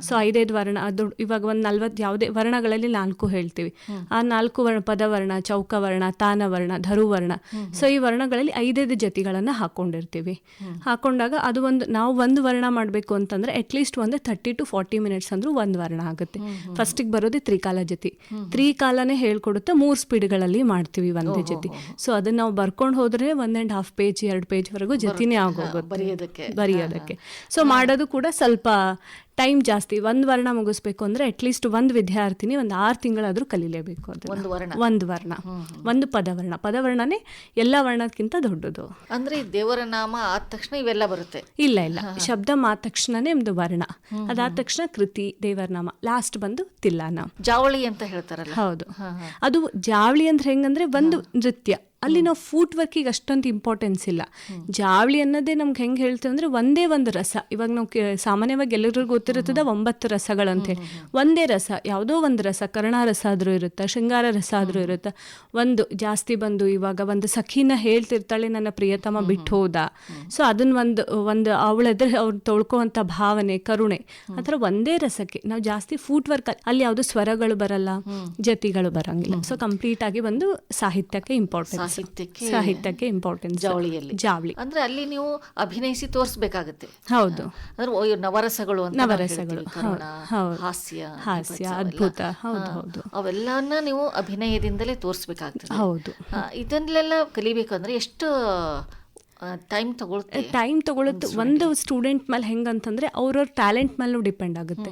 ಸೊ ಐದೈದು ವರ್ಣ ಅದು ಇವಾಗ ಒಂದು ನಲ್ವತ್ತು ಯಾವುದೇ ವರ್ಣಗಳಲ್ಲಿ ನಾಲ್ಕು ಹೇಳ್ತೀವಿ. ಆ ನಾಲ್ಕು ವರ್ಣ ಪದವರ್ಣ ಚೌಕವರ್ಣ ತಾನವರ್ಣ ಧರುವರ್ಣ. ಸೊ ಈ ವರ್ಣಗಳಲ್ಲಿ ಐದೈದು ಜತಿಗಳನ್ನ ಹಾಕೊಂಡಿರ್ತೀವಿ. ಹಾಕೊಂಡಾಗ ಅದು ಒಂದು ನಾವು ಒಂದು ವರ್ಣ ಮಾಡಬೇಕು ಅಂತಂದ್ರೆ ಅಟ್ಲೀಸ್ಟ್ ಒಂದು ತರ್ಟಿ ಟು ಫಾರ್ಟಿ ಮಿನಿಟ್ಸ್ ಅಂದ್ರೂ ಒಂದು ವರ್ಣ ಆಗುತ್ತೆ. ಫಸ್ಟಿಗೆ ಬರೋದೇ ತ್ರಿಕಾಲ ಜತಿ. ತ್ರಿಕಾಲನೇ ಹೇಳ್ಕೊಡುತ್ತೆ ಮೂರು ಸ್ಪೀಡ್ಗಳಲ್ಲಿ ಮಾಡ್ತೀವಿ ಒಂದೇ ಜೊತೆ. ಸೊ ಅದನ್ನ ನಾವು ಬರ್ಕೊಂಡು ಹೋದ್ರೆ ಒನ್ ಆ್ಯಂಡ್ ಹಾಫ್ ಪೇಜ್ ಎರಡು ಪೇಜ್ ವರೆಗೂ ಜತಿನೇ ಆಗೋಗುತ್ತೆ. ಬರೆಯೋದಕ್ಕೆ. ಬರೆಯೋದಕ್ಕೆ. ಸೊ ಮಾಡೋದು ಕೂಡ ಸ್ವಲ್ಪ ಟೈಮ್ ಜಾಸ್ತಿ ಒಂದು ವರ್ಣ ಮುಗಿಸ್ಬೇಕು ಅಂದ್ರೆ ಅಟ್ಲೀಸ್ಟ್ ಒಂದು ವಿದ್ಯಾರ್ಥಿನಿ ಒಂದು ಆರು ತಿಂಗಳಾದ್ರೂ ಕಲೀಲೇಬೇಕು ಅದು ಒಂದು ವರ್ಣ. ಒಂದು ವರ್ಣ. ಒಂದು ಪದವರ್ಣ. ಪದವರ್ಣನೇ ಎಲ್ಲ ವರ್ಣಕ್ಕಿಂತ ದೊಡ್ಡದು. ಅಂದ್ರೆ ದೇವರ ನಾಮ ಆದ ತಕ್ಷಣ ಇವೆಲ್ಲ ಬರುತ್ತೆ. ಇಲ್ಲ ಇಲ್ಲ. ಶಬ್ದ ಆದ ತಕ್ಷಣನೇ ಒಂದು ವರ್ಣ. ಅದಾದ ತಕ್ಷಣ ಕೃತಿ ದೇವರನಾಮ ಲಾಸ್ಟ್ ಬಂದು ತಿಲ್ಲಾನ ಜಾವಳಿ ಅಂತ ಹೇಳ್ತಾರಲ್ಲ. ಹೌದು. ಅದು ಜಾವಳಿ ಅಂದ್ರೆ ಹೆಂಗಂದ್ರೆ ಒಂದು ನೃತ್ಯ. ಅಲ್ಲಿ ನಾವು ಫೂಟ್ ವರ್ಕಿಗೆ ಅಷ್ಟೊಂದು ಇಂಪಾರ್ಟೆನ್ಸ್ ಇಲ್ಲ. ಜಾವಳಿ ಅನ್ನೋದೇ ನಮ್ಗೆ ಹೆಂಗೆ ಹೇಳ್ತೇವೆ ಅಂದರೆ ಒಂದೇ ಒಂದು ರಸ. ಇವಾಗ ನಾವು ಕೆ- ಸಾಮಾನ್ಯವಾಗಿ ಎಲ್ಲರಿಗೂ ಗೊತ್ತಿರುತ್ತದೆ ಒಂಬತ್ತು ರಸಗಳಂತ. ಹೇಳಿ ಒಂದೇ ರಸ ಯಾವುದೋ ಒಂದು ರಸ ಕರ್ಣ ರಸ ಆದ್ರೂ ಇರುತ್ತೆ ಶೃಂಗಾರ ರಸ ಆದ್ರೂ ಇರುತ್ತೆ ಒಂದು ಜಾಸ್ತಿ ಬಂದು ಇವಾಗ ಒಂದು ಸಖಿನ ಹೇಳ್ತಿರ್ತಾಳೆ ನನ್ನ ಪ್ರಿಯತಮ ಬಿಟ್ಟು ಹೋದ ಸೊ ಅದನ್ನ ಒಂದು ಒಂದು ಅವಳೆದ್ರೆ ಅವ್ರು ತೊಳ್ಕೊವಂಥ ಭಾವನೆ ಕರುಣೆ ಆ ಥರ ಒಂದೇ ರಸಕ್ಕೆ. ನಾವು ಜಾಸ್ತಿ ಫೂಟ್ ವರ್ಕ್ ಅಲ್ಲಿ ಯಾವುದು ಸ್ವರಗಳು ಬರಲ್ಲ ಜತಿಗಳು ಬರಂಗಿಲ್ಲ. ಸೊ ಕಂಪ್ಲೀಟ್ ಆಗಿ ಒಂದು ಸಾಹಿತ್ಯಕ್ಕೆ ಇಂಪಾರ್ಟೆನ್ಸ್ ಸಾಹಿತ್ಯಕ್ಕೆ ಸಾಹಿತ್ಯಕ್ಕೆ ಇಂಪಾರ್ಟೆನ್ಸ್ ಜಾವಳಿಯಲ್ಲಿ. ಜಾವಳಿ. ಅಂದ್ರೆ ಅಲ್ಲಿ ನೀವು ಅಭಿನಯಿಸಿ ತೋರಿಸಬೇಕಾಗುತ್ತೆ. ಹೌದು. ಅಂದ್ರೆ ನವರಸಗಳು ನವರಸಗಳು. ಹಾಸ್ಯ ಹಾಸ್ಯ, ಅದ್ಭುತ, ಹೌದು, ಹೌದು. ಅವೆಲ್ಲನ್ನ ನೀವು ಅಭಿನಯದಿಂದಲೇ ತೋರಿಸಬೇಕಾಗ್ತದೆ. ಹೌದು. ಇದನ್ನೆಲ್ಲ ಕಲಿಬೇಕಂದ್ರೆ ಎಷ್ಟು ಟೈಮ್ ತಗೊಳುತ್ತೆ ಟೈಮ್ ತಗೊಳುತ್ತೆ. ಒಂದು ಸ್ಟೂಡೆಂಟ್ ಮೇಲೆ ಹೆಂಗಂತಂದ್ರೆ ಅವ್ರವ್ರ ಟ್ಯಾಲೆಂಟ್ ಮೇಲೂ ಡಿಪೆಂಡ್ ಆಗುತ್ತೆ.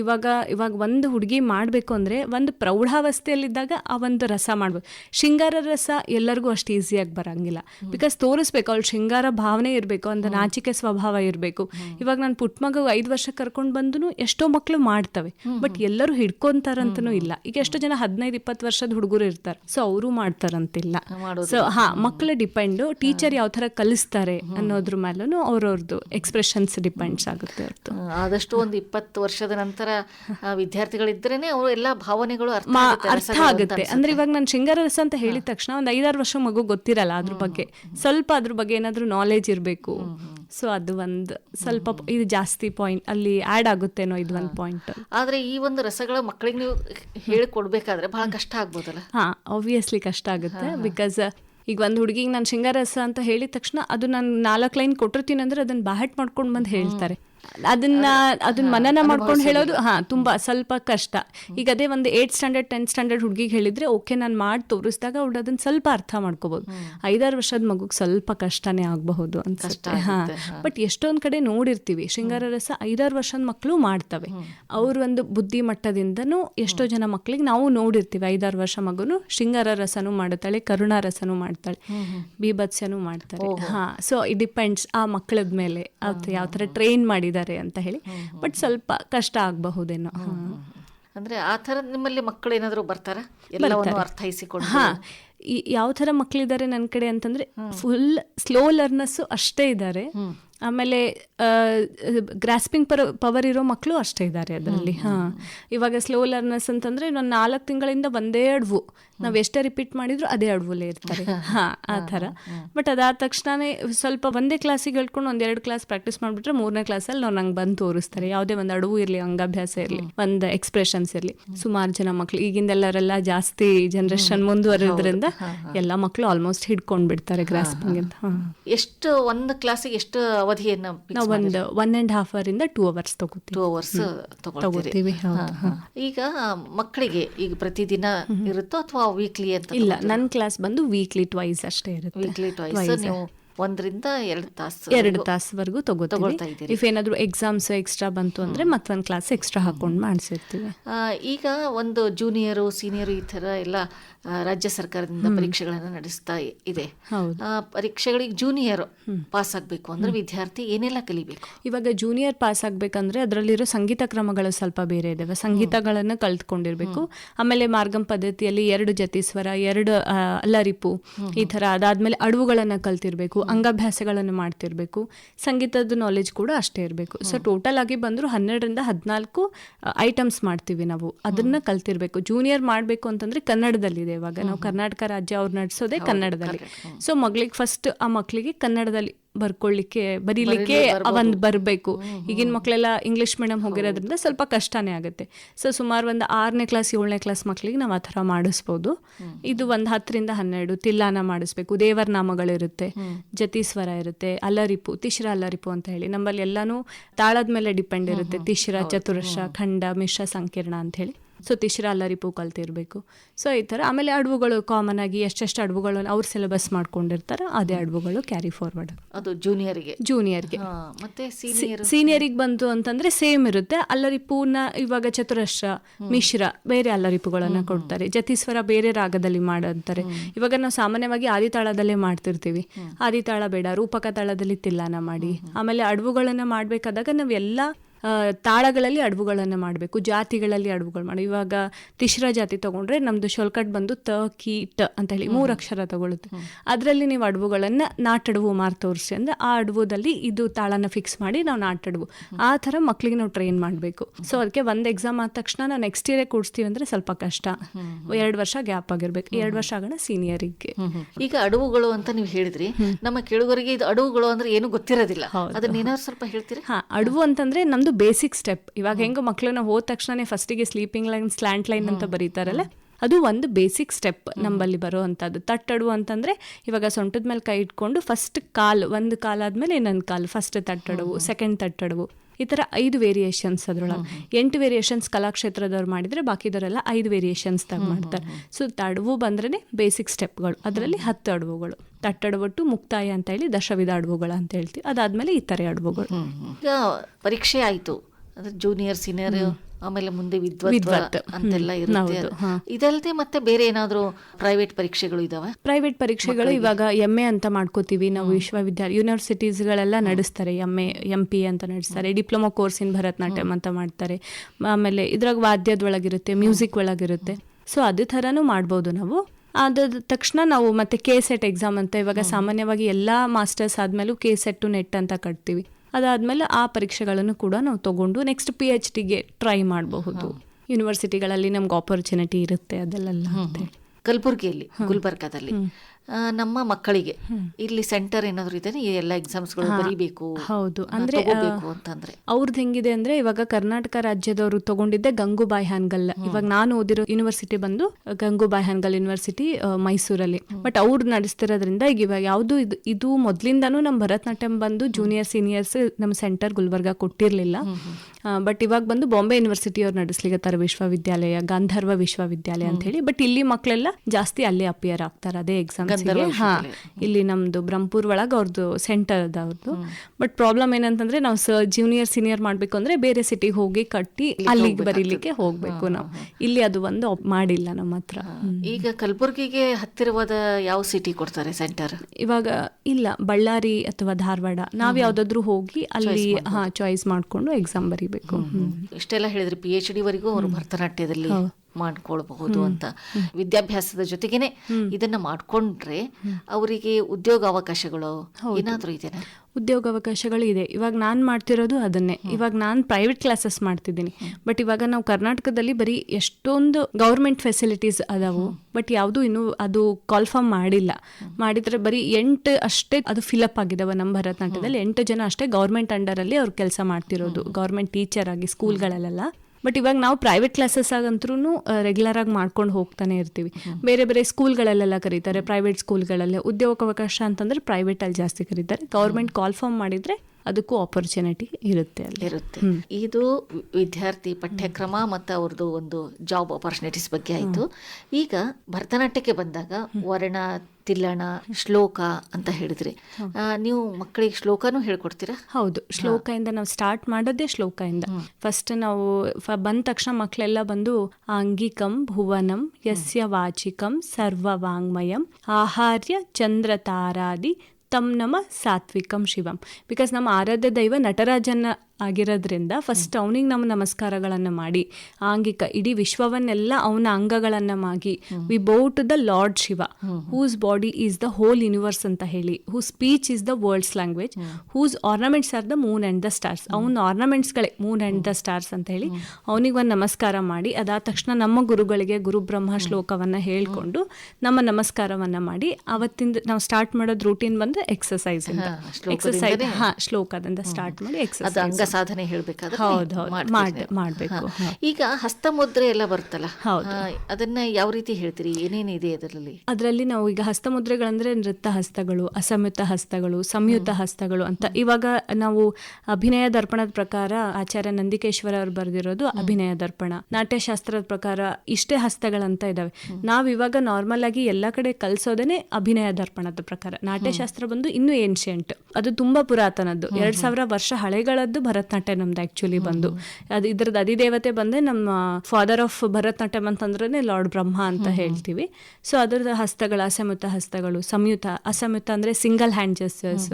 ಇವಾಗ ಇವಾಗ ಒಂದು ಹುಡುಗಿ ಮಾಡಬೇಕು ಅಂದರೆ ಒಂದು ಪ್ರೌಢಾವಸ್ಥೆಯಲ್ಲಿದ್ದಾಗ ಆ ಒಂದು ರಸ ಮಾಡ್ಬೇಕು ಶೃಂಗಾರ ರಸ ಎಲ್ಲರಿಗೂ ಅಷ್ಟು ಈಸಿಯಾಗಿ ಬರೋಂಗಿಲ್ಲ. ಬಿಕಾಸ್ ತೋರಿಸ್ಬೇಕು ಅವ್ಳು ಶೃಂಗಾರ ಭಾವನೆ ಇರಬೇಕು ಒಂದು ನಾಚಿಕೆ ಸ್ವಭಾವ ಇರಬೇಕು. ಇವಾಗ ನಾನು ಪುಟ್ಟ ಮಗ ಐದು ವರ್ಷ ಕರ್ಕೊಂಡು ಬಂದು ಎಷ್ಟೋ ಮಕ್ಕಳು ಮಾಡ್ತವೆ. ಬಟ್ ಎಲ್ಲರೂ ಹಿಡ್ಕೊಂತಾರಂತನೂ ಇಲ್ಲ. ಈಗ ಎಷ್ಟೋ ಜನ ಹದಿನೈದು ಇಪ್ಪತ್ತು ವರ್ಷದ ಹುಡುಗರು ಇರ್ತಾರೆ. ಸೊ ಅವರು ಮಾಡ್ತಾರಂತಿಲ್ಲ. ಸೊ ಹಾ ಮಕ್ಕಳು ಡಿಪೆಂಡು ಟೀಚರ್ ಯಾವ ಥರ ಕಲಿಸ್ತಾರೆ ಅನ್ನೋದ್ರ ಮೇಲೂ ಅವ್ರವ್ರದ್ದು ಎಕ್ಸ್ಪ್ರೆಷನ್ಸ್ ಡಿಪೆಂಡ್ಸ್ ಆಗುತ್ತೆ ಅವ್ರದ್ದು ಆದಷ್ಟು ಒಂದು ಇಪ್ಪತ್ತು ವರ್ಷದ ನಂತರ ವಿದ್ಯಾರ್ಥಿಗಳಿದ್ರೇನೆ ಅವರು ಎಲ್ಲ ಭಾವನೆಗಳು ಅರ್ಥ ಆಗುತ್ತೆ, ಅರ್ಥ ಆಗುತ್ತೆ. ಅಂದ್ರೆ ಇವಾಗ ನಾನು ಶೃಂಗಾರ ರಸ ಅಂತ ಹೇಳಿದ ತಕ್ಷಣ ಒಂದು ಐದಾರು ವರ್ಷ ಮಗು ಗೊತ್ತಿರಲ್ಲ ಅದ್ರ ಬಗ್ಗೆ. ಸ್ವಲ್ಪ ಅದ್ರ ಬಗ್ಗೆ ಏನಾದ್ರೂ ನಾಲೆಜ್ ಇರಬೇಕು. ಸೊ ಅದು ಒಂದು ಸ್ವಲ್ಪ ಇದು ಜಾಸ್ತಿ ಪಾಯಿಂಟ್ ಅಲ್ಲಿ ಆ್ಯಡ್ ಆಗುತ್ತೇನೋ ಇದು ಒಂದು ಪಾಯಿಂಟ್ ಆದ್ರೆ ಈ ಒಂದು ರಸಗಳ ಮಕ್ಕಳಿಗೆ ನೀವು ಹೇಳಿಕೊಡ್ಬೇಕಾದ್ರೆ ಬಹಳ ಕಷ್ಟ ಆಗ್ಬೋದಲ್ಲ? ಹಾಂ ಆಬ್ವಿಯಸ್ಲಿ ಕಷ್ಟ ಆಗುತ್ತೆ ಬಿಕಾಸ್ ಈಗ ಒಂದು ಹುಡುಗಿಗೆ ನಾನು ಶೃಂಗಾರಸ ಅಂತ ಹೇಳಿದ ತಕ್ಷಣ ಅದು ನಾನು ನಾಲ್ಕು ಲೈನ್ ಕೊಟ್ಟಿರ್ತೀನಿ ಅಂದ್ರೆ ಅದನ್ನ ಬಾಹಟ್ ಮಾಡ್ಕೊಂಡು ಬಂದು ಹೇಳ್ತಾರೆ. ಅದನ್ನ ಅದನ್ನ ಮನನ ಮಾಡ್ಕೊಂಡು ಹೇಳೋದು ಹಾ ತುಂಬಾ ಸ್ವಲ್ಪ ಕಷ್ಟ. ಈಗ ಅದೇ ಒಂದು ಏಟ್ ಸ್ಟ್ಯಾಂಡರ್ಡ್ ಟೆಂತ್ ಸ್ಟ್ಯಾಂಡರ್ಡ್ ಹುಡುಗಿಗೆ ಹೇಳಿದ್ರೆ ಓಕೆ ನಾನು ಮಾಡಿ ತೋರಿಸಿದಾಗ ಅವ್ರು ಅದನ್ನ ಸ್ವಲ್ಪ ಅರ್ಥ ಮಾಡ್ಕೋಬಹುದು ಐದಾರು ವರ್ಷದ ಮಗುಗೆ ಸ್ವಲ್ಪ ಕಷ್ಟನೇ ಆಗಬಹುದು ಅನ್ಸುತ್ತೆ. ಹಾ. ಬಟ್ ಎಷ್ಟೊಂದ್ ಕಡೆ ನೋಡಿರ್ತೀವಿ ಶೃಂಗಾರ ರಸ ಐದಾರು ವರ್ಷದ ಮಕ್ಕಳು ಮಾಡ್ತವೆ. ಅವ್ರ ಒಂದು ಬುದ್ಧಿ ಮಟ್ಟದಿಂದನೂ ಎಷ್ಟೋ ಜನ ಮಕ್ಕಳಿಗೆ ನಾವು ನೋಡಿರ್ತೀವಿ ಐದಾರು ವರ್ಷ ಮಗುನು ಶೃಂಗಾರ ರಸನೂ ಮಾಡುತ್ತಾಳೆ ಕರುಣಾ ರಸನು ಮಾಡ್ತಾಳೆ ಬೀಭತ್ಸನೂ ಮಾಡ್ತಾಳೆ. ಹಾ ಸೊ ಇಟ್ ಡಿಪೆಂಡ್ಸ್ ಆ ಮಕ್ಕಳದ ಮೇಲೆ ಯಾವ ತರ ಟ್ರೈನ್ ಮಾಡಿದ್ದಾರೆ ಅಂತ ಹೇಳಿ. ಬಟ್ ಸ್ವಲ್ಪ ಕಷ್ಟ ಆಗಬಹುದೇನೋ. ಅಂದ್ರೆ ಆ ಥರ ನಿಮ್ಮಲ್ಲಿ ಮಕ್ಕಳು ಏನಾದರೂ ಬರ್ತಾರ? ಎಲ್ಲವನ್ನು ಅರ್ಥೈಸಿಕೊಂಡು. ಹಾ ಯಾವ ಥರ ಮಕ್ಕಳಿದ್ದಾರೆ ನನ್ನ ಕಡೆ ಅಂತಂದ್ರೆ ಫುಲ್ ಸ್ಲೋ ಲರ್ನರ್ಸ್ ಅಷ್ಟೇ ಇದ್ದಾರೆ. ಆಮೇಲೆ ಗ್ರಾಸ್ಪಿಂಗ್ ಪರ್ ಪವರ್ ಇರೋ ಮಕ್ಕಳು ಅಷ್ಟೇ ಇದ್ದಾರೆ ಅದರಲ್ಲಿ. ಹಾ. ಇವಾಗ ಸ್ಲೋ ಲರ್ನರ್ಸ್ ಅಂತಂದ್ರೆ ಇನ್ನೊಂದು ನಾಲ್ಕು ತಿಂಗಳಿಂದ ಒಂದೇ ಅಡ್ವು. ನಾವು ಎಷ್ಟೇ ರಿಪೀಟ್ ಮಾಡಿದ್ರು ಅದೇ ಅಡ್ವಲ್ಲೇ ಇರ್ತಾರೆ. [LAUGHS] ಹಾ ಆ ಥರ. ಬಟ್ ಅದಾದ ತಕ್ಷಣವೇ ಸ್ವಲ್ಪ ಒಂದೇ ಕ್ಲಾಸಿಗೆ ಹೇಳ್ಕೊಂಡು ಒಂದೆರಡು ಕ್ಲಾಸ್ ಪ್ರಾಕ್ಟೀಸ್ ಮಾಡಿಬಿಟ್ರೆ ಮೂರನೇ ಕ್ಲಾಸಲ್ಲಿ ನಾವು ನಂಗೆ ಬಂದು ತೋರಿಸ್ತಾರೆ. ಯಾವುದೇ ಒಂದು ಅಡವು ಇರಲಿ ಅಂಗಾಭ್ಯಾಸ ಇರಲಿ ಒಂದು ಎಕ್ಸ್ಪ್ರೆಷನ್ಸ್ ಇರಲಿ. ಸುಮಾರು ಜನ ಮಕ್ಕಳು ಈಗಿಂದೆಲ್ಲರೆಲ್ಲ ಜಾಸ್ತಿ ಜನರೇಷನ್ ಮುಂದುವರೆದ್ರಿಂದ ಎಲ್ಲ ಮಕ್ಕಳು ಆಲ್ಮೋಸ್ಟ್ ಹಿಡ್ಕೊಂಡು ಬಿಡ್ತಾರೆ ಗ್ರಾಸ್ಪಿಂಗ್ ಅಂತ. ಎಷ್ಟು ಒಂದು ಕ್ಲಾಸಿಗೆ ಎಷ್ಟು ಅವಧಿಯನ್ನ ನಾವು ಒಂದು ಒನ್ ಆ್ಯಂಡ್ ಹಾಫ್ ಅವರಿಂದ ಟೂ ಅವರ್ಸ್ ತಗೋತೀವಿ. ಟೂ ಅವರ್ಸ್ ತಗೋತೀವಿ. ಈಗ ಮಕ್ಕಳಿಗೆ ಈಗ ಪ್ರತಿದಿನ ಇರುತ್ತೋ ಅಥವಾ ವೀಕ್ಲಿ ಅಂತ ಇಲ್ಲ ನನ್ನ ಕ್ಲಾಸ್ ಬಂದು ವೀಕ್ಲಿ ಟ್ವೈಸ್ ಅಷ್ಟೇ ಇರುತ್ತೆ. ವೀಕ್ಲಿ ಟ್ವೈಸ್ ನೀವು ಒಂದರಿಂದ ಎರಡು ತಾಸು ಎರಡು ತಾಸುವರೆಗೂ ತಗೋತಾ ಇದ್ದೀವಿ. ಇಫ್ ಏನಾದರೂ ಎಕ್ಸಾಮ್ಸ್ ಎಕ್ಸ್ಟ್ರಾ ಬಂತು ಅಂದ್ರೆ ಮತ್ತೊಂದು ಕ್ಲಾಸ್ ಎಕ್ಸ್ಟ್ರಾ ಹಾಕೊಂಡು ಮಾಡಿಸಿರ್ತೀವಿ. ಈಗ ಒಂದು ಜೂನಿಯರು ಸೀನಿಯರು ಈ ಥರ ಎಲ್ಲ ರಾಜ್ಯ ಸರ್ಕಾರದಿಂದ ಪರೀಕ್ಷೆಗಳನ್ನು ನಡೆಸ್ತಾ ಇದೆ. ಪರೀಕ್ಷೆಗಳಿಗೆ ಜೂನಿಯರ್ ಪಾಸ್ ಆಗಬೇಕು ಅಂದರೆ ವಿದ್ಯಾರ್ಥಿ ಏನೆಲ್ಲ ಕಲಿಬೇಕು? ಇವಾಗ ಜೂನಿಯರ್ ಪಾಸ್ ಆಗಬೇಕಂದ್ರೆ ಅದರಲ್ಲಿರೋ ಸಂಗೀತ ಕ್ರಮಗಳು ಸ್ವಲ್ಪ ಬೇರೆ ಇದಾವೆ. ಸಂಗೀತಗಳನ್ನು ಕಲ್ತ್ಕೊಂಡಿರ್ಬೇಕು. ಆಮೇಲೆ ಮಾರ್ಗಂ ಪದ್ಧತಿಯಲ್ಲಿ ಎರಡು ಜತಿ ಸ್ವರ ಎರಡು ಅಲ್ಲರಿಪು ಈ ತರ ಅದಾದ್ಮೇಲೆ ಅಡುವುಗಳನ್ನು ಕಲ್ತಿರ್ಬೇಕು. ಅಂಗಾಭ್ಯಾಸಗಳನ್ನು ಮಾಡ್ತಿರ್ಬೇಕು. ಸಂಗೀತದ ನಾಲೆಜ್ ಕೂಡ ಅಷ್ಟೇ ಇರಬೇಕು. ಸೊ ಟೋಟಲ್ ಆಗಿ ಬಂದರೂ ಹನ್ನೆರಡರಿಂದ ಹದಿನಾಲ್ಕು ಐಟಮ್ಸ್ ಮಾಡ್ತೀವಿ ನಾವು. ಅದನ್ನ ಕಲ್ತಿರ್ಬೇಕು. ಜೂನಿಯರ್ ಮಾಡಬೇಕು ಅಂತಂದ್ರೆ ಕನ್ನಡದಲ್ಲಿದೆ ಇವಾಗ. ನಾವು ಕರ್ನಾಟಕ ರಾಜ್ಯ ಅವ್ರು ನಡೆಸೋದೇ ಕನ್ನಡದಲ್ಲಿ. ಸೊ ಮಗಳಿಗೆ ಫಸ್ಟ್ ಆ ಮಕ್ಕಳಿಗೆ ಕನ್ನಡದಲ್ಲಿ ಬರ್ಕೊಳ್ಳಿಕ್ಕೆ ಬರೀಲಿಕ್ಕೆ ಒಂದು ಬರಬೇಕು. ಈಗಿನ ಮಕ್ಕಳೆಲ್ಲ ಇಂಗ್ಲಿಷ್ ಮೀಡಿಯಂ ಹೋಗಿರೋದ್ರಿಂದ ಸ್ವಲ್ಪ ಕಷ್ಟನೇ ಆಗುತ್ತೆ. ಸೊ ಸುಮಾರು ಒಂದು ಆರನೇ ಕ್ಲಾಸ್ ಏಳನೇ ಕ್ಲಾಸ್ ಮಕ್ಕಳಿಗೆ ನಾವು ಆ ಥರ ಮಾಡಿಸ್ಬೋದು. ಇದು ಒಂದು ಹತ್ತರಿಂದ ಹನ್ನೆರಡು ತಿಲ್ಲಾನ ಮಾಡಿಸ್ಬೇಕು. ದೇವರ ನಾಮಗಳಿರುತ್ತೆ. ಜತಿ ಸ್ವರ ಇರುತ್ತೆ. ಅಲ್ಲರಿಪು ತಿಶ್ರ ಅಲ್ಲರಿಪು ಅಂತ ಹೇಳಿ. ನಮ್ಮಲ್ಲಿ ಎಲ್ಲಾನು ತಾಳದ ಮೇಲೆ ಡಿಪೆಂಡ್ ಇರುತ್ತೆ. ತಿಶ್ರ ಚತುರಶ ಖಂಡ ಮಿಶ್ರ ಸಂಕೀರ್ಣ ಅಂತ ಹೇಳಿ. ಸೊ ತಿಶ್ರ ಅಲ್ಲರಿಪು ಕಲ್ತಿರ್ಬೇಕು ಸೊ ಈ ಥರ ಆಮೇಲೆ ಅಡವುಗಳು ಕಾಮನ್ ಆಗಿ ಎಷ್ಟೆಷ್ಟು ಅಡವುಗಳು ಅವ್ರು ಸಿಲೆಬಸ್ ಮಾಡ್ಕೊಂಡಿರ್ತಾರೆ ಅದೇ ಅಡವುಗಳು ಕ್ಯಾರಿ ಫಾರ್ವರ್ಡ್ ಅದು ಜೂನಿಯರ್ಗೆ ಜೂನಿಯರ್ಗೆ ಮತ್ತೆ ಸೀನಿಯರ್ ಸೀನಿಯರಿಗೆ ಬಂತು ಅಂತಂದ್ರೆ ಸೇಮ್ ಇರುತ್ತೆ. ಅಲ್ಲರಿಪುನ ಇವಾಗ ಚತುರಶ್ರ ಮಿಶ್ರ ಬೇರೆ ಅಲ್ಲರಿಪುಗಳನ್ನ ಕೊಡ್ತಾರೆ. ಜತಿಸ್ವರ ಬೇರೆ ರಾಗದಲ್ಲಿ ಮಾಡಂತಾರೆ. ಇವಾಗ ನಾವು ಸಾಮಾನ್ಯವಾಗಿ ಆದಿತಾಳದಲ್ಲೇ ಮಾಡ್ತಿರ್ತೀವಿ. ಆದಿತಾಳ ಬೇಡ ರೂಪಕ ತಾಳದಲ್ಲಿ ತಿಲ್ಲಾನ ಮಾಡಿ ಆಮೇಲೆ ಅಡುವುಗಳನ್ನು ಮಾಡ್ಬೇಕಾದಾಗ ನಾವೆಲ್ಲ ತಾಳಗಳಲ್ಲಿ ಅಡವುಗಳನ್ನು ಮಾಡಬೇಕು ಜಾತಿಗಳಲ್ಲಿ ಅಡವುಗಳು ಮಾಡಿ ಇವಾಗ ತಿಶ್ರ ಜಾತಿ ತಗೊಂಡ್ರೆ ನಮ್ದು ಶೊಲ್ಕಟ್ ಬಂದು ತ ಕಿ ಟ ಅಂತ ಹೇಳಿ ಮೂರು ಅಕ್ಷರ ತಗೊಳುತ್ತೆ. ಅದರಲ್ಲಿ ನೀವು ಅಡವುಗಳನ್ನು ನಾಟಡವು ಮಾರ್ ತೋರಿಸಿ ಅಂದ್ರೆ ಆ ಅಡವುದಲ್ಲಿ ಇದು ತಾಳನ ಫಿಕ್ಸ್ ಮಾಡಿ ನಾವು ನಾಟಡವು ಆ ಥರ ಮಕ್ಕಳಿಗೆ ನಾವು ಟ್ರೈನ್ ಮಾಡಬೇಕು. ಸೊ ಅದಕ್ಕೆ ಒಂದು ಎಕ್ಸಾಮ್ ಆದ ತಕ್ಷಣ ನಾವು ನೆಕ್ಸ್ಟ್ ಇಯರೇ ಕೂಡಿಸ್ತೀವಿ ಅಂದರೆ ಸ್ವಲ್ಪ ಕಷ್ಟ. ಎರಡು ವರ್ಷ ಗ್ಯಾಪ್ ಆಗಿರಬೇಕು. ಎರಡು ವರ್ಷ ಆಗೋಣ ಸೀನಿಯರಿಗೆ ಈಗ ಅಡವುಗಳು ಅಂತ ನೀವು ಹೇಳಿದ್ರಿ. ನಮ್ಮ ಕೆಳಗರಿಗೆ ಇದು ಅಡವುಗಳು ಅಂದ್ರೆ ಏನು ಗೊತ್ತಿರೋದಿಲ್ಲ. ಅದನ್ನ ಏನಾದ್ರು ಸ್ವಲ್ಪ ಹೇಳ್ತೀರಿ? ಹಾ ಅಡವು ಅಂತಂದ್ರೆ ನಮ್ದು ಬೇಸಿಕ್ ಸ್ಟೆಪ್ ಇವಾಗ ಹೆಂಗ ಮಕ್ಕಳನ್ನ ಹೋದ ತಕ್ಷಣ ಫಸ್ಟಿಗೆ ಸ್ಲೀಪಿಂಗ್ ಲೈನ್ ಸ್ಲ್ಯಾಂಟ್ ಲೈನ್ ಅಂತ ಬರೀತಾರಲ್ಲ? ಅದು ಒಂದು ಬೇಸಿಕ್ ಸ್ಟೆಪ್ ನಮ್ಮಲ್ಲಿ ಬರುವಂಥದ್ದು ತಟ್ಟಡು ಅಂತಂದ್ರೆ ಇವಾಗ ಸೊಂಟದ ಮೇಲೆ ಕೈ ಇಟ್ಕೊಂಡು ಫಸ್ಟ್ ಕಾಲು ಒಂದು ಕಾಲಾದ್ಮೇಲೆ ಇನ್ನೊಂದು ಕಾಲು ಫಸ್ಟ್ ತಟ್ಟಡವು ಸೆಕೆಂಡ್ ತಟ್ಟಡವು. ಈ ಥರ ಐದು ವೇರಿಯೇಷನ್ಸ್ ಅದ್ರೊಳಗೆ. ಎಂಟು ವೇರಿಯೇಷನ್ಸ್ ಕಲಾಕ್ಷೇತ್ರದವ್ರು ಮಾಡಿದ್ರೆ ಬಾಕಿದವರೆಲ್ಲ ಐದು ವೇರಿಯೇಷನ್ಸ್ ತಾಗ ಮಾಡ್ತಾರೆ. ಸೊ ತಡವು ಬಂದ್ರೆ ಬೇಸಿಕ್ ಸ್ಟೆಪ್ಗಳು ಅದರಲ್ಲಿ ಹತ್ತು ಅಡವುಗಳು. ತಟ್ಟಡವಟ್ಟು ಮುಕ್ತಾಯ ಅಂತ ಹೇಳಿ ದಶವಿಧ ಅಡವುಗಳು ಅಂತ ಹೇಳ್ತೀವಿ. ಅದಾದ್ಮೇಲೆ ಈ ಥರ ಅಡವುಗಳು. ಈಗ ಪರೀಕ್ಷೆ ಆಯ್ತು. ಅಂದ್ರೆ ಜೂನಿಯರ್ ಸೀನಿಯರ್ ಆಮೇಲೆ ಮುಂದೆ ವಿದ್ವತ್. ಅಂತೆಲ್ಲ ಇರುತ್ತೆ. ಇದಲ್ಲದೆ ಮತ್ತೆ ಬೇರೆ ಏನಾದ್ರು ಪ್ರೈವೇಟ್ ಪರೀಕ್ಷೆಗಳು ಇದಾವೆ? ಪ್ರೈವೇಟ್ ಪರೀಕ್ಷೆಗಳು ಇವಾಗ ಎಂಎ ಎ ಅಂತ ಮಾಡ್ಕೋತೀವಿ. ನಾವು ವಿಶ್ವವಿದ್ಯಾಲಯ ಯೂನಿವರ್ಸಿಟೀಸ್ಗಳೆಲ್ಲ ನಡೆಸ್ತಾರೆ. ಎಂ ಎ ಎಂ ಪಿ ಅಂತ ನಡೆಸ್ತಾರೆ. ಡಿಪ್ಲೊಮಾ ಕೋರ್ಸ್ ಇನ್ ಭರತನಾಟ್ಯಂ ಅಂತ ಮಾಡ್ತಾರೆ. ಆಮೇಲೆ ಇದ್ರಾಗ ವಾದ್ಯದ ಒಳಗಿರುತ್ತೆ ಮ್ಯೂಸಿಕ್ ಒಳಗಿರುತ್ತೆ. ಸೊ ಅದೇ ಥರನೂ ಮಾಡ್ಬೋದು ನಾವು. ಅದ ತಕ್ಷಣ ನಾವು ಮತ್ತೆ ಕೆ ಸೆಟ್ ಎಕ್ಸಾಮ್ ಅಂತ ಇವಾಗ ಸಾಮಾನ್ಯವಾಗಿ ಎಲ್ಲ ಮಾಸ್ಟರ್ಸ್ ಆದ್ಮೇಲೂ ಕೆ ಸೆಟ್ಟು ನೆಟ್ ಅಂತ ಕಟ್ತೀವಿ. ಅದಾದಮೇಲೆ ಆ ಪರೀಕ್ಷೆಗಳನ್ನು ಕೂಡ ನಾವು ತಗೊಂಡು ನೆಕ್ಸ್ಟ್ ಪಿ ಎಚ್ ಡಿಗೆ ಟ್ರೈ ಮಾಡಬಹುದು. ಯೂನಿವರ್ಸಿಟಿಗಳಲ್ಲಿ ನಮ್ಗೆ ಆಪರ್ಚುನಿಟಿ ಇರುತ್ತೆ ಅದೆಲ್ಲ ಕಲಬುರಗಿಯಲ್ಲಿ ಗುಲ್ಬರ್ಗಾದಲ್ಲಿ. ನಮ್ಮ ಮಕ್ಕಳಿಗೆ. ಇಲ್ಲಿ ಸೆಂಟರ್ ಏನಾದ್ರು ಇದೆ ಈ ಎಲ್ಲ ಎಕ್ಸಾಮ್ಸ್ಗಳು ಬರೀಬೇಕು. ಹೌದು. ಅಂದ್ರೆ ಅಂತಂದ್ರೆ. ಅವ್ರದ್ದು ಹೆಂಗಿದೆ ಅಂದ್ರೆ ಇವಾಗ ಕರ್ನಾಟಕ ರಾಜ್ಯದವರು ತಗೊಂಡಿದ್ದೆ ಗಂಗೂಬಾಯಿ ಹಾನ್ಗಲ್ ಇವಾಗ ನಾನು ಓದಿರೋ ಯೂನಿವರ್ಸಿಟಿ ಬಂದು ಗಂಗೂಬಾಯಿ ಹಾನ್ಗಲ್ ಯೂನಿವರ್ಸಿಟಿ ಮೈಸೂರಲ್ಲಿ. ಬಟ್ ಅವ್ರು ನಡೆಸ್ತಿರೋದ್ರಿಂದ ಈಗ ಇವಾಗ ಯಾವುದು ಇದು ಇದು ಮೊದ್ಲಿಂದಾನು ನಮ್ಮ ಭರತನಾಟ್ಯಂ ಬಂದು ಜೂನಿಯರ್ ಸೀನಿಯರ್ಸ್ ನಮ್ಮ ಸೆಂಟರ್ ಗುಲ್ಬರ್ಗ ಕೊಟ್ಟಿರ್ಲಿಲ್ಲ. ಬಟ್ ಇವಾಗ ಬಂದು ಬಾಂಬೆ ಯೂನಿವರ್ಸಿಟಿ ಅವ್ರು ನಡೆಸ್ಲಿಕತ್ತಾರ ವಿಶ್ವವಿದ್ಯಾಲಯ ಗಾಂಧರ್ವ ವಿಶ್ವವಿದ್ಯಾಲಯ ಅಂತ ಹೇಳಿ. ಬಟ್ ಇಲ್ಲಿ ಮಕ್ಕಳೆಲ್ಲ ಜಾಸ್ತಿ ಅಲ್ಲೇ ಅಪಿಯರ್ ಆಗ್ತಾರೆ ಅದೇ ಎಕ್ಸಾಮ್ ಹಾ. ಇಲ್ಲಿ ನಮ್ದು ಬ್ರಹ್ಮಪುರ್ ಒಳಗೆ ಅವ್ರದ್ದು ಸೆಂಟರ್ ಅದ ಅವ್ರದ್ದು ಬಟ್ ಪ್ರಾಬ್ಲಮ್ ಏನಂತಂದ್ರೆ ನಾವು ಸ ಜೂನಿಯರ್ ಸೀನಿಯರ್ ಮಾಡಬೇಕು ಅಂದರೆ ಬೇರೆ ಸಿಟಿಗೆ ಹೋಗಿ ಕಟ್ಟಿ ಅಲ್ಲಿಗೆ ಬರೀಲಿಕ್ಕೆ ಹೋಗಬೇಕು ನಾವು. ಇಲ್ಲಿ ಅದು ಒಂದು ಮಾಡಿಲ್ಲ ನಮ್ಮ ಹತ್ರ. ಈಗ ಕಲಬುರ್ಗಿಗೆ ಹತ್ತಿರವಾದ ಯಾವ ಸಿಟಿ ಕೊಡ್ತಾರೆ ಸೆಂಟರ್ ಇವಾಗ ಇಲ್ಲ ಬಳ್ಳಾರಿ ಅಥವಾ ಧಾರವಾಡ. ನಾವು ಯಾವ್ದಾದ್ರು ಹೋಗಿ ಅಲ್ಲಿ ಹಾ ಚಾಯ್ಸ್ ಮಾಡ್ಕೊಂಡು ಎಕ್ಸಾಮ್ ಬರೀಬೇಕು. ಇಷ್ಟೆಲ್ಲ ಹೇಳಿದ್ರಿ ಪಿ ಎಚ್ ಡಿ ವರೆಗೂ ಅವರು ಭರತನಾಟ್ಯದಲ್ಲಿ. ಮಾಡ್ಕೊಳ್ಬಹುದು ಅಂತ. ವಿದ್ಯಾಭ್ಯಾಸದ ಜೊತೆಗೇನೆ ಇದನ್ನ ಮಾಡ್ಕೊಂಡ್ರೆ ಅವರಿಗೆ ಉದ್ಯೋಗ ಅವಕಾಶಗಳು ಇದೆ ಉದ್ಯೋಗಾವಕಾಶಗಳು ಇದೆ. ಇವಾಗ ನಾನು ಮಾಡ್ತಿರೋದು ಅದನ್ನೇ. ಇವಾಗ ನಾನು ಪ್ರೈವೇಟ್ ಕ್ಲಾಸಸ್ ಮಾಡ್ತಿದ್ದೀನಿ. ಬಟ್ ಇವಾಗ ನಾವು ಕರ್ನಾಟಕದಲ್ಲಿ ಬರೀ ಎಷ್ಟೊಂದು ಗೌರ್ಮೆಂಟ್ ಫೆಸಿಲಿಟೀಸ್ ಅದಾವು. ಬಟ್ ಯಾವುದು ಇನ್ನೂ ಅದು ಕಾಲ್ಫಾರ್ಮ್ ಮಾಡಿಲ್ಲ. ಮಾಡಿದ್ರೆ ಬರೀ ಎಂಟು ಅಷ್ಟೇ ಅದು ಫಿಲಪ್ ಆಗಿದಾವೆ ನಮ್ಮ ಭರತನಾಟ್ಯದಲ್ಲಿ. ಎಂಟು ಜನ ಅಷ್ಟೇ ಗೌರ್ಮೆಂಟ್ ಅಂಡರಲ್ಲಿ ಅವ್ರು ಕೆಲಸ ಮಾಡ್ತಿರೋದು. ಗೌರ್ಮೆಂಟ್ ಟೀಚರ್ ಆಗಿ ಸ್ಕೂಲ್ಗಳಲ್ಲೆಲ್ಲ ಬಟ್ ಇವಾಗ ನಾವು ಪ್ರೈವೇಟ್ ಕ್ಲಾಸಸ್ ಆಗಂತೂ ರೆಗ್ಯುಲರ್ ಆಗಿ ಮಾಡ್ಕೊಂಡು ಹೋಗ್ತಾನೆ ಇರ್ತೀವಿ. ಬೇರೆ ಬೇರೆ ಸ್ಕೂಲ್ಗಳಲ್ಲೆಲ್ಲ ಕರೀತಾರೆ ಪ್ರೈವೇಟ್ ಸ್ಕೂಲ್ಗಳಲ್ಲೇ ಉದ್ಯೋಗಾವಕಾಶ ಅಂತಂದ್ರೆ ಪ್ರೈವೇಟ್ ಅಲ್ಲಿ ಜಾಸ್ತಿ ಕರೀತಾರೆ. ಗೌರ್ಮೆಂಟ್ ಕಾಲ್ ಫಾರ್ಮ್ ಮಾಡಿದ್ರೆ ಅದಕ್ಕೂ ಆಪರ್ಚುನಿಟಿ ಇರುತ್ತೆ ಅಲ್ಲಿ. ಇರುತ್ತೆ. ಇದು ವಿದ್ಯಾರ್ಥಿ ಪಠ್ಯಕ್ರಮ ಮತ್ತು ಅವ್ರದ್ದು ಒಂದು ಜಾಬ್ ಆಪರ್ಚುನಿಟೀಸ್ ಬಗ್ಗೆ ಆಯಿತು. ಈಗ ಭರತನಾಟ್ಯಕ್ಕೆ ಬಂದಾಗ ವರ್ಣ ತಿಲ್ಲಣ ಶ್ಲೋಕ ಅಂತ ಹೇಳಿದ್ರಿ. ನೀವು ಮಕ್ಕಳಿಗೆ ಶ್ಲೋಕನೂ ಹೇಳ್ಕೊಡ್ತೀರಾ? ಹೌದು. ಶ್ಲೋಕದಿಂದ ನಾವು ಸ್ಟಾರ್ಟ್ ಮಾಡೋದೇ ಶ್ಲೋಕದಿಂದ ಫಸ್ಟ್ ನಾವು ಬಂದ ತಕ್ಷಣ ಮಕ್ಕಳೆಲ್ಲ ಬಂದು ಅಂಗಿಕಂ ಭುವನಂ ಯಸ್ಯ ವಾಚಿಕಂ ಸರ್ವ ವಾಂಗ್ಮಯಂ ಆಹಾರ್ಯ ಚಂದ್ರ ತಾರಾದಿ ತಮ್ ನಮ ಸಾತ್ವಿಕಂ ಶಿವಂ. ಬಿಕಾಸ್ ನಮ್ಮ ಆರಾಧ್ಯ ದೈವ ನಟರಾಜನ ಆಗಿರೋದ್ರಿಂದ ಫಸ್ಟ್ ಅವನಿಗೆ ನಮ್ಮ ನಮಸ್ಕಾರಗಳನ್ನು ಮಾಡಿ. ಆಂಗಿಕ ಇಡೀ ವಿಶ್ವವನ್ನೆಲ್ಲ ಅವನ ಅಂಗಗಳನ್ನು ಮಾಗಿ. We bow to the lord Shiva whose body is the whole universe ಅಂತ ಹೇಳಿ. Who speech is the world's language whose ornaments are the moon and the stars ಅವನ ಆರ್ನಮೆಂಟ್ಸ್ಗಳೇ ಮೂನ್ ಆ್ಯಂಡ್ ದ ಸ್ಟಾರ್ಸ್ ಅಂತ ಹೇಳಿ ಅವನಿಗೆ ಒಂದು ನಮಸ್ಕಾರ ಮಾಡಿ. ಅದಾದ ತಕ್ಷಣ ನಮ್ಮ ಗುರುಗಳಿಗೆ ಗುರು ಬ್ರಹ್ಮ ಶ್ಲೋಕವನ್ನು ಹೇಳ್ಕೊಂಡು ನಮ್ಮ ನಮಸ್ಕಾರವನ್ನ ಮಾಡಿ. ಅವತ್ತಿಂದ ನಾವು ಸ್ಟಾರ್ಟ್ ಮಾಡೋದು ರೂಟೀನ್ ಬಂದು ಎಕ್ಸಸೈಸ್ ಎಕ್ಸಸೈಸ್ ಹಾಂ ಶ್ಲೋಕದಿಂದ ಸ್ಟಾರ್ಟ್ ಮಾಡಿ ಎಕ್ಸಸೈಸ್ ಸಾಧನೆ ಹೇಳಬೇಕಾದ್ರೆ. ಮಾಡ್ಬೇಕು. ಈಗ ಹಸ್ತಮುದ್ರೆ ಎಲ್ಲ ಬರುತ್ತಲ್ಲ. ಅದನ್ನ ಯಾವ ರೀತಿ ಹೇಳ್ತೀರಿ? ಏನೇನಿದೆ ಅದರಲ್ಲಿ? ಅದರಲ್ಲಿ ನಾವು ಈಗ ಹಸ್ತಮುದ್ರೆಗಳಂದ್ರೆ ನೃತ್ಯ ಹಸ್ತಗಳು ಅಸಂಯುಕ್ತ ಹಸ್ತಗಳು ಸಂಯುಕ್ತ ಹಸ್ತಗಳು ಅಂತ. ಇವಾಗ ನಾವು ಅಭಿನಯ ದರ್ಪಣದ ಪ್ರಕಾರ ಆಚಾರ್ಯ ನಂದಿಕೇಶ್ವರ ಅವರು ಬರೆದಿರೋದು ಅಭಿನಯ ದರ್ಪಣ. ನಾಟ್ಯಶಾಸ್ತ್ರದ ಪ್ರಕಾರ ಇಷ್ಟೇ ಹಸ್ತಗಳಂತ ಇದಾವೆ. ನಾವ್ ಇವಾಗ ನಾರ್ಮಲ್ ಆಗಿ ಎಲ್ಲಾ ಕಡೆ ಕಲ್ಸೋದೇನೆ ಅಭಿನಯ ದರ್ಪಣದ ಪ್ರಕಾರ. ನಾಟ್ಯಶಾಸ್ತ್ರ ಬಂದು ಇನ್ನೂ ಏನ್ಷಿಯಂಟ್ ಅದು ತುಂಬಾ ಪುರಾತನದ್ದು. ಎರಡ್ ಸಾವಿರ ವರ್ಷ ಹಳೆಗಳದ್ದು ಭರತನಾಟ್ಯ ನಮ್ದು ಆಕ್ಚುಲಿ ಬಂದು. ಅದು ಇದ್ರದ್ದು ಅಧಿದೇವತೆ ಬಂದೆ ನಮ್ಮ ಫಾದರ್ ಆಫ್ ಭರತನಾಟ್ಯಂ ಅಂತಂದ್ರೆ ಲಾರ್ಡ್ ಬ್ರಹ್ಮ ಅಂತ ಹೇಳ್ತೀವಿ. ಸೊ ಅದ್ರದ್ದು ಹಸ್ತಗಳು ಅಸಮ್ಯುತ ಹಸ್ತಗಳು ಸಂಯುತ ಅಸಮ್ಯುತ ಅಂದ್ರೆ ಸಿಂಗಲ್ ಹ್ಯಾಂಡ್ ಜಸ್ಟರ್ಸ್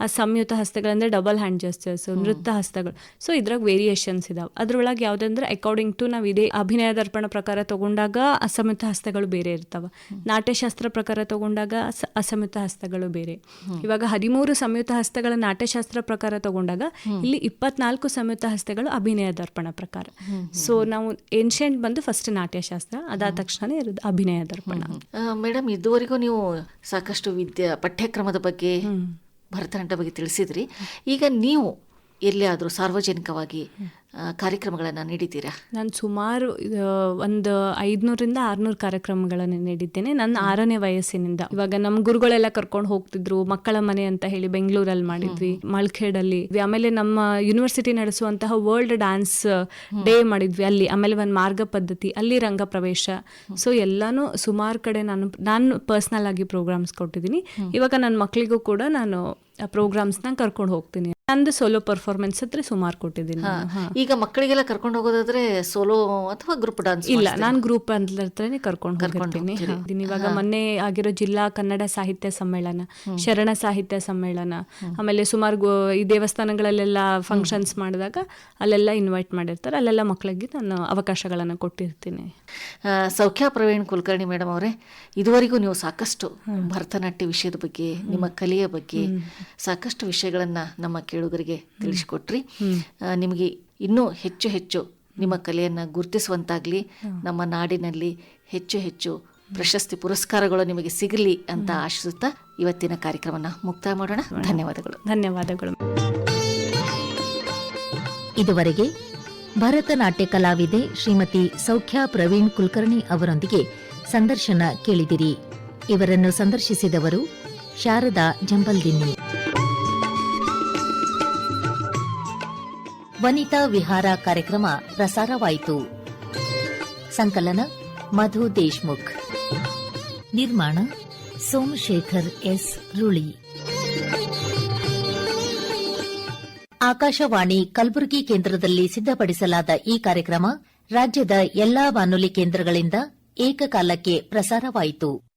ಆ ಸಂಯುತ ಹಸ್ತಗಳಂದ್ರೆ ಡಬಲ್ ಹ್ಯಾಂಡ್ ಜಸ್ಟರ್ಸ್ ನೃತ್ಯ ಹಸ್ತಗಳು. ಸೊ ಇದ್ರಾಗ ವೇರಿಯೇಷನ್ಸ್ ಇದಾವೆ. ಅದ್ರೊಳಗೆ ಯಾವ್ದಂದ್ರೆ ಅಕಾರ್ಡಿಂಗ್ ಟು ನಾವು ಇದೇ ಅಭಿನಯ ದರ್ಪಣ ಪ್ರಕಾರ ತಗೊಂಡಾಗ ಅಸಮ್ಯುತ ಹಸ್ತಗಳು ಬೇರೆ ಇರ್ತಾವ. ನಾಟ್ಯಶಾಸ್ತ್ರ ಪ್ರಕಾರ ತಗೊಂಡಾಗ ಅಸಮ್ಯುತ ಹಸ್ತಗಳು ಬೇರೆ. ಇವಾಗ ಹದಿಮೂರು ಸಂಯುತ ಹಸ್ತಗಳ ನಾಟ್ಯಶಾಸ್ತ್ರ ಪ್ರಕಾರ ತಗೊಂಡಾಗ ಇಲ್ಲಿ ಇಪ್ಪತ್ನಾಲ್ಕು ಸಂಯುಕ್ತ ಹಸ್ತಗಳು ಅಭಿನಯ ದರ್ಪಣ ಪ್ರಕಾರ. ಸೊ ನಾವು ಏನ್ಷಿಯಂಟ್ ಬಂದು ಫಸ್ಟ್ ನಾಟ್ಯಶಾಸ್ತ್ರ ಅದಾದ ತಕ್ಷಣ ಇರೋದು ಅಭಿನಯ ದರ್ಪಣ. ಮೇಡಮ್ ಇದುವರೆಗೂ ನೀವು ಸಾಕಷ್ಟು ವಿದ್ಯಾ ಪಠ್ಯಕ್ರಮದ ಬಗ್ಗೆ ಭರತನಾಟ್ಯ ಬಗ್ಗೆ ತಿಳಿಸಿದ್ರಿ. ಈಗ ನೀವು ಎಲ್ಲಿಯಾದರೂ ಸಾರ್ವಜನಿಕವಾಗಿ ಕಾರ್ಯಕ್ರಮಗಳನ್ನು ನೀಡಿದ್ದೀರಾ? ನಾನು ಸುಮಾರು ಒಂದು ಐದುನೂರಿಂದ ಆರುನೂರು ಕಾರ್ಯಕ್ರಮಗಳನ್ನು ನೀಡಿದ್ದೇನೆ. ನನ್ನ ಆರನೇ ವಯಸ್ಸಿನಿಂದ. ಇವಾಗ ನಮ್ಮ ಗುರುಗಳೆಲ್ಲ ಕರ್ಕೊಂಡು ಹೋಗ್ತಿದ್ರು ಮಕ್ಕಳ ಮನೆ ಅಂತ ಹೇಳಿ ಬೆಂಗಳೂರಲ್ಲಿ ಮಾಡಿದ್ವಿ ಮಲ್ಖೇಡಲ್ಲಿ ಆಮೇಲೆ ನಮ್ಮ ಯೂನಿವರ್ಸಿಟಿ ನಡೆಸುವಂತಹ ವರ್ಲ್ಡ್ ಡ್ಯಾನ್ಸ್ ಡೇ ಮಾಡಿದ್ವಿ ಅಲ್ಲಿ. ಆಮೇಲೆ ಒಂದು ಮಾರ್ಗ ಪದ್ಧತಿ ಅಲ್ಲಿ ರಂಗ ಪ್ರವೇಶ. ಸೊ ಎಲ್ಲಾನು ಸುಮಾರು ಕಡೆ ನಾನು ನಾನು ಪರ್ಸ್ನಲ್ ಆಗಿ ಪ್ರೋಗ್ರಾಮ್ಸ್ ಕೊಟ್ಟಿದ್ದೀನಿ. ಇವಾಗ ನನ್ನ ಮಕ್ಕಳಿಗೂ ಕೂಡ ನಾನು ಪ್ರೋಗ್ರಾಮ್ಸ್ನ ಕರ್ಕೊಂಡು ಹೋಗ್ತೀನಿ. ನಂದು ಸೋಲೋ ಪರ್ಫಾರ್ಮೆನ್ಸ್ ಹತ್ರ ಸುಮಾರು ಕೊಟ್ಟಿದ್ದೀನಿ ನಾನು. ಈಗ ಮಕ್ಕಳಿಗೆಲ್ಲ ಕರ್ಕೊಂಡು ಹೋಗೋದಾದ್ರೆ ಸೋಲೋ ಅಥವಾ ಗ್ರೂಪ್ ಡಾನ್ಸ್ ಇಲ್ಲ ನಾನು ಗ್ರೂಪ್ ಹತ್ರನೇ ಕರ್ಕೊಂಡು ಹೋಗ್ತೀನಿ. ಇವಾಗ ಮೊನ್ನೆ ಆಗಿರೋ ಜಿಲ್ಲಾ ಕನ್ನಡ ಸಾಹಿತ್ಯ ಸಮ್ಮೇಳನ ಶರಣ ಸಾಹಿತ್ಯ ಸಮ್ಮೇಳನ ಆಮೇಲೆ ಸುಮಾರು ಗೋ- ಈ ದೇವಸ್ಥಾನಗಳಲ್ಲೆಲ್ಲ ಫಂಕ್ಷನ್ಸ್ ಮಾಡಿದಾಗ ಅಲ್ಲೆಲ್ಲ ಇನ್ವೈಟ್ ಮಾಡಿರ್ತಾರೆ. ಅಲ್ಲೆಲ್ಲ ಮಕ್ಕಳಿಗೆ ನಾನು ಅವಕಾಶಗಳನ್ನು ಕೊಟ್ಟಿರ್ತೀನಿ. ಆ, ಸೌಖ್ಯ ಪ್ರವೀಣ್ ಕುಲಕರ್ಣಿ ಮೇಡಮ್ ಅವರೇ ಇದುವರೆಗೂ ನೀವು ಸಾಕಷ್ಟು ಭರತನಾಟ್ಯ ವಿಷಯದ ಬಗ್ಗೆ ನಿಮ್ಮ ಕಲೆಯ ಬಗ್ಗೆ ಸಾಕಷ್ಟು ವಿಷಯಗಳನ್ನು ನಮ್ಮ ಕೇಳುಗರಿಗೆ ತಿಳಿಸಿಕೊಟ್ರಿ. ನಿಮಗೆ ಇನ್ನೂ ಹೆಚ್ಚು ಹೆಚ್ಚು ನಿಮ್ಮ ಕಲೆಯನ್ನು ಗುರುತಿಸುವಂತಾಗಲಿ ನಮ್ಮ ನಾಡಿನಲ್ಲಿ ಹೆಚ್ಚು ಹೆಚ್ಚು ಪ್ರಶಸ್ತಿ ಪುರಸ್ಕಾರಗಳು ನಿಮಗೆ ಸಿಗಲಿ ಅಂತ ಆಶಿಸುತ್ತಾ ಇವತ್ತಿನ ಕಾರ್ಯಕ್ರಮನ ಮುಕ್ತಾಯ ಮಾಡೋಣ. ಧನ್ಯವಾದಗಳು. ಧನ್ಯವಾದಗಳು. ಇದುವರೆಗೆ ಭರತನಾಟ್ಯ ಕಲಾವಿದೆ ಶ್ರೀಮತಿ ಸೌಖ್ಯ ಪ್ರವೀಣ್ ಕುಲಕರ್ಣಿ ಅವರೊಂದಿಗೆ ಸಂದರ್ಶನ ಕೇಳಿದಿರಿ. ಇವರನ್ನು ಸಂದರ್ಶಿಸಿದವರು ಶಾರದಾ ಜಂಬಲ್ದಿನ್ನಿ. ವನಿತಾ ವಿಹಾರ ಕಾರ್ಯಕ್ರಮ ಪ್ರಸಾರವಾಯಿತು. ಸಂಕಲನ ಮಧು ದೇಶ್ಮುಖ್. ನಿರ್ಮಾಣ ಸೋಮಶೇಖರ್ ಎಸ್ ರುಳಿ. ಆಕಾಶವಾಣಿ ಕಲಬುರಗಿ ಕೇಂದ್ರದಲ್ಲಿ ಸಿದ್ಧಪಡಿಸಲಾದ ಈ ಕಾರ್ಯಕ್ರಮ ರಾಜ್ಯದ ಎಲ್ಲಾ ಬಾನುಲಿ ಕೇಂದ್ರಗಳಿಂದ ಏಕಕಾಲಕ್ಕೆ ಪ್ರಸಾರವಾಯಿತು.